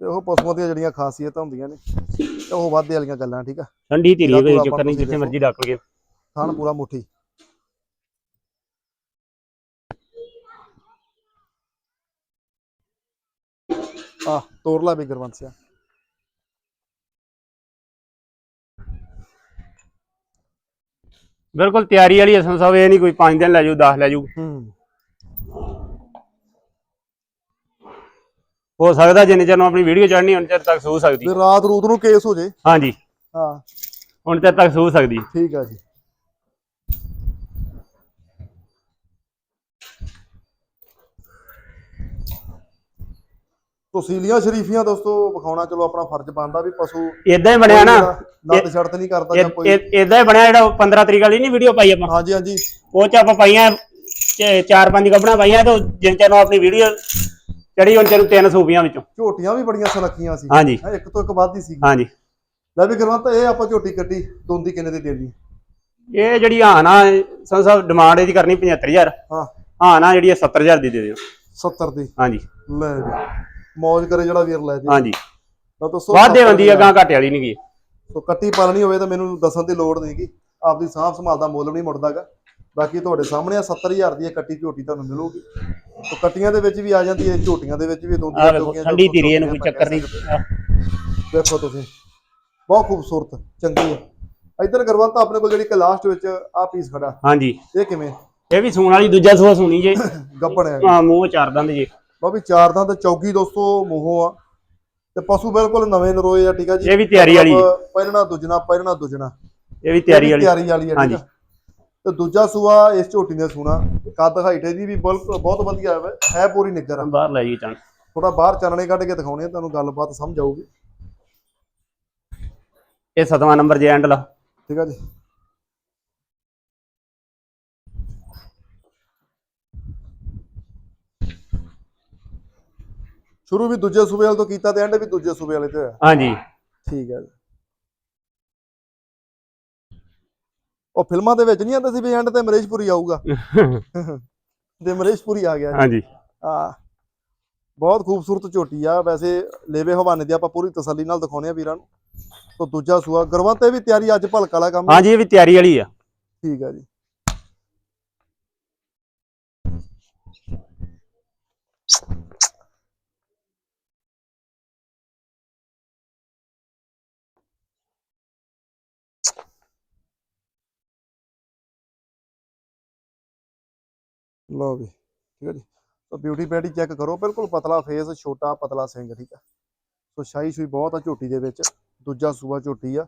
ਤੇ ਉਹ ਪਸ਼ੂਆਂ ਦੀਆਂ ਜਿਹੜੀਆਂ ਖਾਸੀਅਤਾਂ ਹੁੰਦੀਆਂ ਨੇ ਤੇ ਉਹ ਵਾਧੇ ਵਾਲੀਆਂ ਗੱਲਾਂ ਠੀਕ ਆ? ਠੰਡੀ ਧੀਰੀ ਪੂਰਾ ਚੱਕਰ ਨਹੀਂ ਜਿੱਥੇ। ਮਰਜ਼ੀ ਡੱਕ ਲਗੇ ਥਣ ਪੂਰਾ ਮੁੱਠੀ। ਆ ਤੋਰ ਲਾ ਵੀ ਗੁਰਵੰਤ ਸਿਆ ਬਿਲਕੁਲ ਤਿਆਰੀ ਵਾਲੀ ਅਸਲ ਸਾਹਿਬ ਇਹ ਨਹੀਂ ਕੋਈ 5 ਦਿਨ ਲੈ ਜਾਊ 10 ਲੈ ਜਾਊ। ਹੂੰ। ਹੋ ਸਕਦਾ ਜਿੰਨੇ ਚਿਰ ਨੂੰ ਆਪਣੀ ਵੀਡੀਓ ਚੜਨੀ ਹੁਣ ਚਿਰ ਤੱਕ ਸੂ ਸਕਦੀ। ਤੇ ਰਾਤ ਰੂਤ ਨੂੰ ਕੇਸ ਹੋ ਜੇ। ਹਾਂਜੀ। ਹਾਂ। ਹੁਣ ਚਿਰ ਤੱਕ ਸੂ ਸਕਦੀ। ਠੀਕ ਆ ਜੀ। ਤਸੀਲੀਆਂ ਸ਼ਰੀਫੀਆਂ ਦੋਸਤੋ ਵਿਖਾਉਣਾ ਚਲੋ ਆਪਣਾ ਫਰਜ਼ ਬਣਦਾ ਵੀ ਪਸ਼ੂ ਇਦਾਂ ਹੀ ਬਣਿਆ ਨਾ। ਲੱਤ ਛੜਤ ਨਹੀਂ ਕਰਦਾ ਜਾਂ ਕੋਈ ਇਦਾਂ ਹੀ ਬਣਿਆ ਜਿਹੜਾ 15 ਤਰੀਕ ਵਾਲੀ ਨਹੀਂ ਵੀਡੀਓ ਪਾਈ ਆਪਾਂ। ਹਾਂਜੀ ਹਾਂਜੀ। ਉਹ ਚ ਆਪਾਂ ਪਾਈਆਂ ਚਾਰ ਪੰਜ ਕੱਪੜਾ ਪਾਈਆਂ ਤੇ ਜਿੰਨ ਚਿਰ ਨੂੰ ਆਪਣੀ ਵੀਡੀਓ ਚੜੀ ਹੁਣ ਚਿਰ ਨੂੰ ਤਿੰਨ ਸੂਬੀਆਂ ਵਿੱਚੋਂ। ਝੋਟੀਆਂ ਵੀ ਬੜੀਆਂ ਸੁਨੱਖੀਆਂ ਸੀ। ਹਾਂਜੀ। ਇੱਕ ਤੋਂ ਇੱਕ ਵੱਧ ਹੀ ਸੀ। ਹਾਂਜੀ। ਲੈ ਵੀ ਕਰਵਾ ਤਾਂ ਇਹ ਆਪਾਂ ਝੋਟੀ ਕੱਟੀ ਦੋਂਦੀ ਕਿੰਨੇ ਦੀ ਦੇ ਦੀ ਇਹ ਜਿਹੜੀ ਹਾਂ ਨਾ ਸੰਸਦ ਸਾਹਿਬ ਡਿਮਾਂਡ ਇਹਦੀ ਕਰਨੀ 75000 ਹਾਂ। ਹਾਂ ਨਾ ਜਿਹੜੀ ਇਹ 70000 ਦੀ ਦੇ ਦਿਓ। 70 ਦੀ। ਹਾਂਜੀ। ਲੈ ਜੀ ਮੌਜ ਕਰੇ ਜਿਹੜਾ ਵੀਰ ਲੈ ਜੀ। ਹਾਂਜੀ। ਤਾਂ ਦੋਸਤੋ ਵਾਧੇ 70 ਬੰਦੀ ਆ ਗਾਂ ਘਾਟੇ ਵਾਲੀ ਨਹੀਂ ਗਈ ਸੋ ਕੱਟੀ ਪਾਲਣੀ ਹੋਵੇ ਤਾਂ ਮੈਨੂੰ ਦੱਸਣ ਦੀ ਲੋੜ ਨਹੀਂਗੀ ਆਪਦੀ ਸਾਂਭ ਸੰਭਾਲ ਦਾ ਮੁੱਲ ਨਹੀਂ ਮੁੜਦਾਗਾ ਬਾਕੀ ਤੁਹਾਡੇ ਸਾਹਮਣੇ ਆ 70000 ਦੀ ਕੱਟੀ ਝੋਟੀ ਤੁਹਾਨੂੰ ਮਿਲੂਗੀ। ਸੋ ਕੱਟੀਆਂ ਦੇ ਵਿੱਚ ਵੀ ਆ ਜਾਂਦੀ ਹੈ ਝੋਟੀਆਂ ਦੇ ਵਿੱਚ ਵੀ ਆ ਦੋਂਦੀਆਂ ਵੇਖੋ ਚੌਕੀਆਂ ਠੰਡੀ ਧੀਰੀ ਇਹਨੂੰ ਕੋਈ ਚੱਕਰ ਨਹੀਂ। ਵੇਖੋ ਤੁਸੀਂ ਬਹੁਤ ਖੂਬਸੂਰਤ ਚੰਗੀ ਹੈ ਇੱਧਰ ਕਰਵੰਤ ਆਪਣੇ ਕੋਲ ਜਿਹੜੀ ਕਿ ਲਾਸਟ ਵਿੱਚ ਆ ਪੀਸ ਖੜਾ। ਹਾਂਜੀ। ਇਹ ਕਿਵੇਂ? ਇਹ ਵੀ ਸੂਣ ਵਾਲੀ ਦੂਜਾ ਸੂਆ ਸੂਣੀ ਜੇ। ਗੱਪਣ ਹੈ। ਮੂੰਹ ਚਾਰ ਦੰਦ ਜੇ। ਲਓ ਵੀ ਚਾਰ ਦੰਦ ਚੌਗੀ ਦੋਸਤੋ ਮੂੰਹੋਂ ਆ। ਤੇ ਪਸ਼ੂ ਬਿਲਕੁਲ ਨਵੇਂ ਨਰੋਏ ਆ ਠੀਕ ਆ ਜੀ? ਇਹ ਵੀ ਤਿਆਰੀ ਵਾਲੀ। ਪਹਿਲਣਾ ਦੂਜਣਾ ਪਹਿਲਣਾ ਦੂਜਣਾ। ਇਹ ਵੀ ਤਿਆਰੀ ਵਾਲੀ। ਤਿਆਰੀ ਵਾਲੀ ਠੀਕ ਹਾਂਜੀ। ਆ ਤੇ ਦੂਜਾ ਸੂਆ ਇਸ ਝੋਟੀ ਨੇ ਸੂਣਾ। ਕੱਦ ਹਾਈਟ ਇਹਦੀ ਵੀ ਬਿਲਕੁਲ ਬਹੁਤ ਵਧੀਆ ਹੈ ਹੈ ਪੂਰੀ ਨਿੱਗਰ ਆ। ਬਾਹਰ ਲੈ ਜੀ ਚਾਂ ਥੋੜਾ ਬਾਹਰ ਚਾਨਣੇ ਕੱਢ ਕੇ ਦਿਖਾਉਣੇ ਆ ਤੁਹਾਨੂੰ ਗੱਲਬਾਤ ਸਮਝ ਆਊਗੀ। ਇਹ ਸਤਵਾਂ ਨੰਬਰ ਜੇ ਐਂਡ ਲਾ। ਠੀਕ ਆ ਜੀ? ਸ਼ੁਰੂ ਵੀ ਦੂਜੇ ਸੂਬੇ ਵਾਲੇ ਤੋਂ ਕੀਤਾ ਤੇ ਐਂਡ ਵੀ ਦੂਜੇ ਸੂਬੇ ਵਾਲੇ ਤੇ ਹੋਇਆ। ਹਾਂਜੀ। ਠੀਕ ਹੈ ਉਹ ਫਿਲਮਾਂ ਦੇ ਵਿੱਚ ਨਹੀਂ ਆਉਂਦਾ ਸੀ ਵੀ ਐਂਡ ਤੇ ਮਰੇਸ਼ਪੁਰੀ ਆਊਗਾ? ਤੇ ਮਰੇਸ਼ਪੁਰੀ ਆ ਗਿਆ ਹਾਂਜੀ। ਆ ਬਹੁਤ ਖੂਬਸੂਰਤ ਝੋਟੀ ਆ। ਵੈਸੇ ਲੇਵੇ ਹਵਾਨੇ ਦੀ ਆਪਾਂ ਪੂਰੀ ਤਸੱਲੀ ਨਾਲ ਦਿਖਾਉਨੇ ਆ ਵੀਰਾਂ ਨੂੰ। ਤੋਂ ਦੂਜਾ ਸੂਆ ਗਰਵਾਂ ਤੇ ਵੀ ਤਿਆਰੀ ਅੱਜ ਭਲਕ ਵਾਲਾ ਕੰਮ। ਹਾਂਜੀ ਇਹ ਵੀ ਤਿਆਰੀ ਵਾਲੀ ਆ। ਠੀਕ ਆ ਜੀ। ਲਓ ਵੀ ਠੀਕ ਹੈ ਜੀ। ਤਾਂ ਬਿਊਟੀ ਪੈਡੀ ਚੈੱਕ ਕਰੋ ਬਿਲਕੁਲ ਪਤਲਾ ਫੇਸ ਛੋਟਾ ਪਤਲਾ ਸਿੰਘ ਠੀਕ ਆ ਸੋ ਸ਼ਾਹੀ ਸ਼ੂਈ ਬਹੁਤ ਆ ਝੋਟੀ ਦੇ ਵਿੱਚ ਦੂਜਾ ਸੂਆ ਝੋਟੀ ਆ।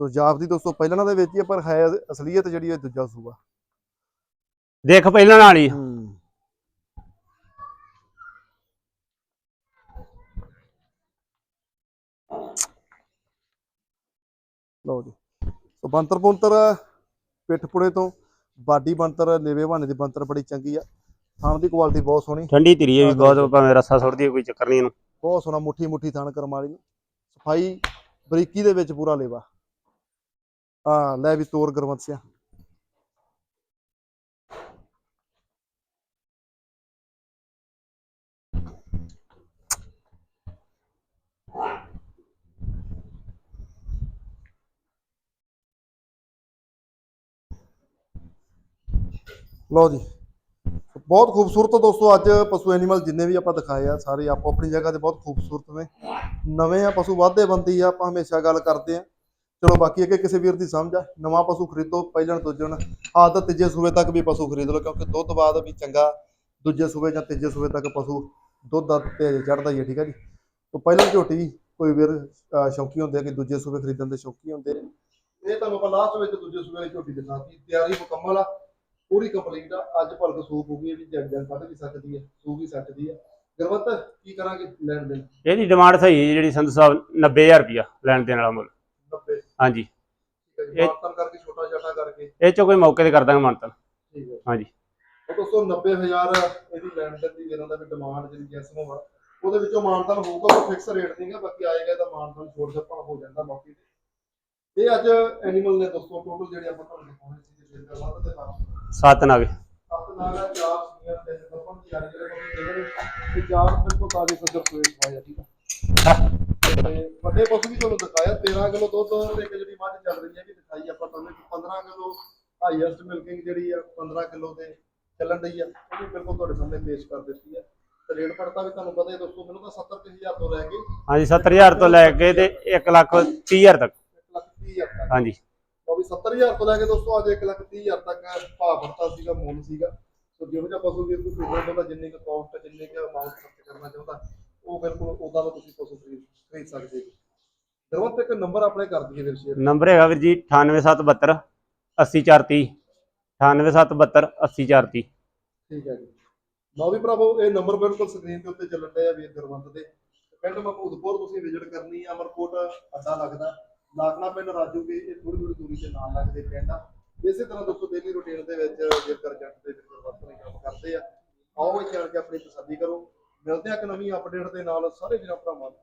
ਸੋ ਜਾਪਦੀ ਦੋਸਤੋ ਪਹਿਲਾਂ ਦੇ ਵਿੱਚ ਹੀ ਆ, ਪਰ ਹੈ ਅਸਲੀਅਤ ਜਿਹੜੀ ਹੈ ਦੂਜਾ ਸੂਆ। ਦੇਖ ਪਹਿਲਾਂ ਨਾਲ ਹੀ। ਹੂੰ। ਲਓ ਜੀ। ਸੋ ਬੰਤਰ ਬੰਤਰ ਪਿੱਠ ਪੁੜੇ ਤੋਂ। ਬਾਡੀ ਬੰਤਰ ਲੇਵੇ ਬਹਾਨੇ ਦੀ ਬੰਤਰ ਬੜੀ ਚੰਗੀ ਆ। ਥਣ ਦੀ ਕੁਆਲਿਟੀ ਬਹੁਤ ਸੋਹਣੀ। ਠੰਡੀ ਧੀਰੀ ਇਹ ਵੀ ਬਹੁਤ ਭਾਵੇਂ ਰੱਸਾ ਸੁੱਟਦੀ ਹੈ, ਕੋਈ ਚੱਕਰ ਨਹੀਂ ਇਹਨੂੰ। ਬਹੁਤ ਸੋਹਣਾ ਮੁੱਠੀ ਮੁੱਠੀ ਥਣ ਕਰਮ ਵਾਲੀ। ਨੂੰ ਸਫ਼ਾਈ ਬਰੀਕੀ ਦੇ ਵਿੱਚ ਪੂਰਾ ਲੇਵਾ। ਆ ਲੈ ਵੀ ਤੋਰ ਗੁਰਮਤ ਸਿਆ। ਲਓ ਜੀ। ਬਹੁਤ ਖੂਬਸੂਰਤ ਦੋਸਤੋ, ਅੱਜ ਪਸ਼ੂ ਐਨੀਮਲ ਜਿੰਨੇ ਵੀ ਆਪਾਂ ਦਿਖਾਏ ਆ, ਸਾਰੇ ਆਪੋ ਆਪਣੀ ਜਗ੍ਹਾ ਤੇ ਬਹੁਤ ਖੂਬਸੂਰਤ ਨੇ। ਨਵੇਂ ਆ, ਪਸ਼ੂ ਵਾਧੇ ਬੰਦੀ ਆ, ਆਪਾਂ ਹਮੇਸ਼ਾ ਗੱਲ ਕਰਦੇ ਆ। ਚਲੋ, ਬਾਕੀ ਅੱਗੇ ਕਿਸੇ ਵੀਰ ਦੀ ਸਮਝ ਆ। ਨਵਾਂ ਪਸ਼ੂ ਖਰੀਦੋ, ਪਹਿਲਣ ਦੂਜਣ ਆਦਤ ਤੀਜੇ ਸੂਬੇ ਤੱਕ ਵੀ ਪਸ਼ੂ ਖਰੀਦ ਲਓ, ਕਿਉਂਕਿ ਦੁੱਧ ਬਾਅਦ ਵੀ ਚੰਗਾ, ਦੂਜੇ ਸੂਬੇ ਜਾਂ ਤੀਜੇ ਸੂਬੇ ਤੱਕ ਪਸ਼ੂ ਦੁੱਧ ਦਾ ਤੇਜ਼ ਚੜਦਾ ਹੀ ਹੈ ਠੀਕ ਹੈ ਜੀ। ਤੋਂ ਪਹਿਲਾਂ ਝੋਟੀ ਕੋਈ ਵੀਰ ਸ਼ੌਕੀ ਹੁੰਦੇ ਆ ਕਿ ਦੂਜੇ ਸੂਬੇ ਖਰੀਦਣ ਦੇ ਸ਼ੌਕੀ ਹੁੰਦੇ ਨੇ ਇਹ ਤੁਹਾਨੂੰ ਆਪਾਂ ਲਾਸਟ ਵਿੱਚ ਦੂਜੇ ਸੂਬੇ ਦੀ ਝੋਟੀ ਦਿਖਾਤੀ ਤਿਆਰੀ ਮੁਕੰਮਲ ਆ। ਪੂਰੀ ਕੰਪਲੀਟ ਆ। ਅੱਜ ਭਲਕ ਸੂਪ ਹੋ ਗਈ ਇਹ ਵੀ ਜਗ ਜਗ ਵੱਧ ਵੀ ਸਕਦੀ ਹੈ ਸੂ ਵੀ ਸਕਦੀ ਹੈ। ਗੁਰਵੰਤ ਕੀ ਕਰਾਂਗੇ ਲੈਣ ਦੇਣ? ਇਹਦੀ ਡਿਮਾਂਡ ਸਹੀ ਹੈ ਜਿਹੜੀ ਸੰਧੂ ਸਾਹਿਬ 90000 ਰੁਪਇਆ ਲੈਣ ਦੇਣ ਵਾਲਾ ਮੁੱਲ। 90 ਹਾਂਜੀ। ਠੀਕ ਹੈ ਜੀ ਇਹ- ਮਾਰਤਨ ਕਰਕੇ ਛੋਟਾ ਛਾਟਾ ਕਰਕੇ। ਇਹ ਚੋਂ ਕੋਈ ਮੌਕੇ ਤੇ ਕਰ ਦਾਂਗੇ ਮੰਤਨ ਠੀਕ ਹੈ। ਹਾਂਜੀ। ਉਹ ਦੋਸਤੋ 90000 ਇਹਦੀ ਲੈਣ ਦੇਣ ਦੀ ਵੀਰਾਂ ਦਾ ਵੀ ਡਿਮਾਂਡ ਜਿਹੜੀ ਜੈਸ ਨੂੰ ਆ ਉਹਦੇ ਵਿੱਚੋਂ ਮਾਨਤਨ ਹੋਊਗਾ ਕੋਈ ਫਿਕਸ ਰੇਟ ਨਹੀਂਗਾ ਬਾਕੀ ਆਏਗਾ ਤਾਂ ਮਾਨਤਨ ਛੋੜ ਛੱਪਾ ਹੋ ਜਾਂਦਾ ਮੌਕੇ ਤੇ। ਇਹ ਅੱਜ ਐਨੀਮਲ ਨੇ ਦੋਸਤੋ ਟੋਟਲ ਜਿਹੜੇ ਆਪਾਂ ਤੁਹਾਨੂੰ ਦਿਖਾਉਣੇ ਸੀ ਜੇ ਫਿਰ ਵੱਧ ਤੇ ਨਾਮ ਸੱਤ ਨਾਗ। ਸੱਤ ਨਾਗਾ ਚਾਰ ਸੀਨੀਅਰ ਤੇ ਨੰਬਰ ਦੀ ਯਾਰੀ ਜਿਹੜੇ ਕੋਈ ਜਿਹੜੇ ਤੇ ਚਾਰ ਬਿਲਕੁਲ ਤਾਜ਼ੇ ਸੱਜਰ ਸੋਏ ਸਵਾਇਆ ਠੀਕ ਆ ਤੇ ਵੱਡੇ ਪਸ਼ੂ ਵੀ ਤੁਹਾਨੂੰ ਦਿਖਾਇਆ 13 ਕਿਲੋ ਦੁੱਧ ਤੇ ਇੱਕ ਜਿਹੜੀ ਮੱਝ ਚੱਲ ਰਹੀ ਹੈ ਵੀ ਦਿਖਾਈ ਆਪਾਂ ਤੁਹਾਨੂੰ ਕਿ 15 ਕਿਲੋ ਹਾਈਐਸਟ ਮਿਲਕਿੰਗ ਜਿਹੜੀ ਆ 15 ਕਿਲੋ ਦੇ ਚੱਲਣ ਰਹੀ ਆ ਉਹ ਵੀ ਬਿਲਕੁਲ ਤੁਹਾਡੇ ਸਾਹਮਣੇ ਪੇਸ਼ ਕਰ ਦਿੱਤੀ ਹੈ ਤੇ ਰੇਟ ਪੜਤਾ ਵੀ ਤੁਹਾਨੂੰ ਪਤਾ ਹੀ ਹੈ ਦੋਸਤੋ ਮੈਨੂੰ ਤਾਂ 70000 ਤੋਂ ਲੈ ਕੇ ਹਾਂਜੀ 70000 ਤੋਂ ਲੈ ਕੇ ਤੇ 1 ਲੱਖ 30000 ਤੱਕ। 1 ਲੱਖ 30000 ਤੱਕ। ਹਾਂਜੀ। ਵੀ 70000 ਤੋਂ ਲੈ ਕੇ ਦੋਸਤੋ ਅੱਜ 1 ਲੱਖ 30000 ਤੱਕ ਭਾਅ ਵਰਤਾ ਸੀਗਾ ਮੁੱਲ ਸੀਗਾ। ਸੋ ਜਿਹੋ ਜਿਹਾ ਪਸ਼ੂ ਵੀਰ ਕੋਈ ਖਰੀਦਣਾ ਚਾਹੁੰਦਾ ਜਿੰਨੀ ਕੁ ਕਾਸਟ ਜਿੰਨੇ ਕੁ ਅਮਾਉਂਟ ਖਰਚ ਕਰਨਾ ਚਾਹੁੰਦਾ ਉਹ ਬਿਲਕੁਲ ਉਦਾਂ ਦਾ ਤੁਸੀਂ ਪਸ਼ੂ ਖਰੀਦ ਖਰੀਦ ਸਕਦੇ ਜੀ ਦਰਵਤ ਇੱਕ ਨੰਬਰ ਆਪਣੇ ਕਰ ਦਈਏ ਵੀਰ ਸ਼ੇਅਰ ਨੰਬਰ ਹੈਗਾ ਵੀਰ ਜੀ 98772 80430 98772 80430 ਠੀਕ ਹੈ ਜੀ। ਲਓ ਵੀ ਭਰਾਵੋ ਇਹ ਨੰਬਰ ਬਿਲਕੁਲ ਸਕਰੀਨ ਦੇ ਉੱਤੇ ਚੱਲਣ ਡਿਆ ਵੀਰ ਗੁਰਵੰਤ ਦੇ। ਪਿੰਡ ਮਹਮੂਦਪੁਰ ਤੁਸੀਂ ਵਿਜ਼ਿਟ ਕਰਨੀ ਆ ਅਮਰਕੋਟ ਅੱਡਾ ਲੱਗਦਾ। ਲਾਖਣਾ ਪਿੰਡ ਰਾਜੂ ਵੀ ਇਹ ਥੋੜੀ ਥੋੜੀ ਦੂਰੀ ਤੇ ਨਾਲ ਲੱਗਦੇ ਪਿੰਡ ਆ। ਇਸੇ ਤਰ੍ਹਾਂ ਦੋਸਤੋ ਡੇਲੀ ਰੂਟੀਨ ਦੇ ਵਿੱਚ ਜੇਕਰ ਜੱਟ ਦੇ ਵਿੱਚ ਗੁਰਵੰਤ ਕੰਮ ਕਰਦੇ ਆ, ਆਓ ਇੱਥੇ ਆ ਕੇ ਆਪਣੀ ਤਸੱਲੀ ਕਰੋ। ਮਿਲਦੇ ਆ ਇੱਕ ਨਵੀਂ ਅਪਡੇਟ ਦੇ ਨਾਲ। ਸਾਰੇ ਵੀਰਾਂ ਭਰਾਵਾਂ ਨੂੰ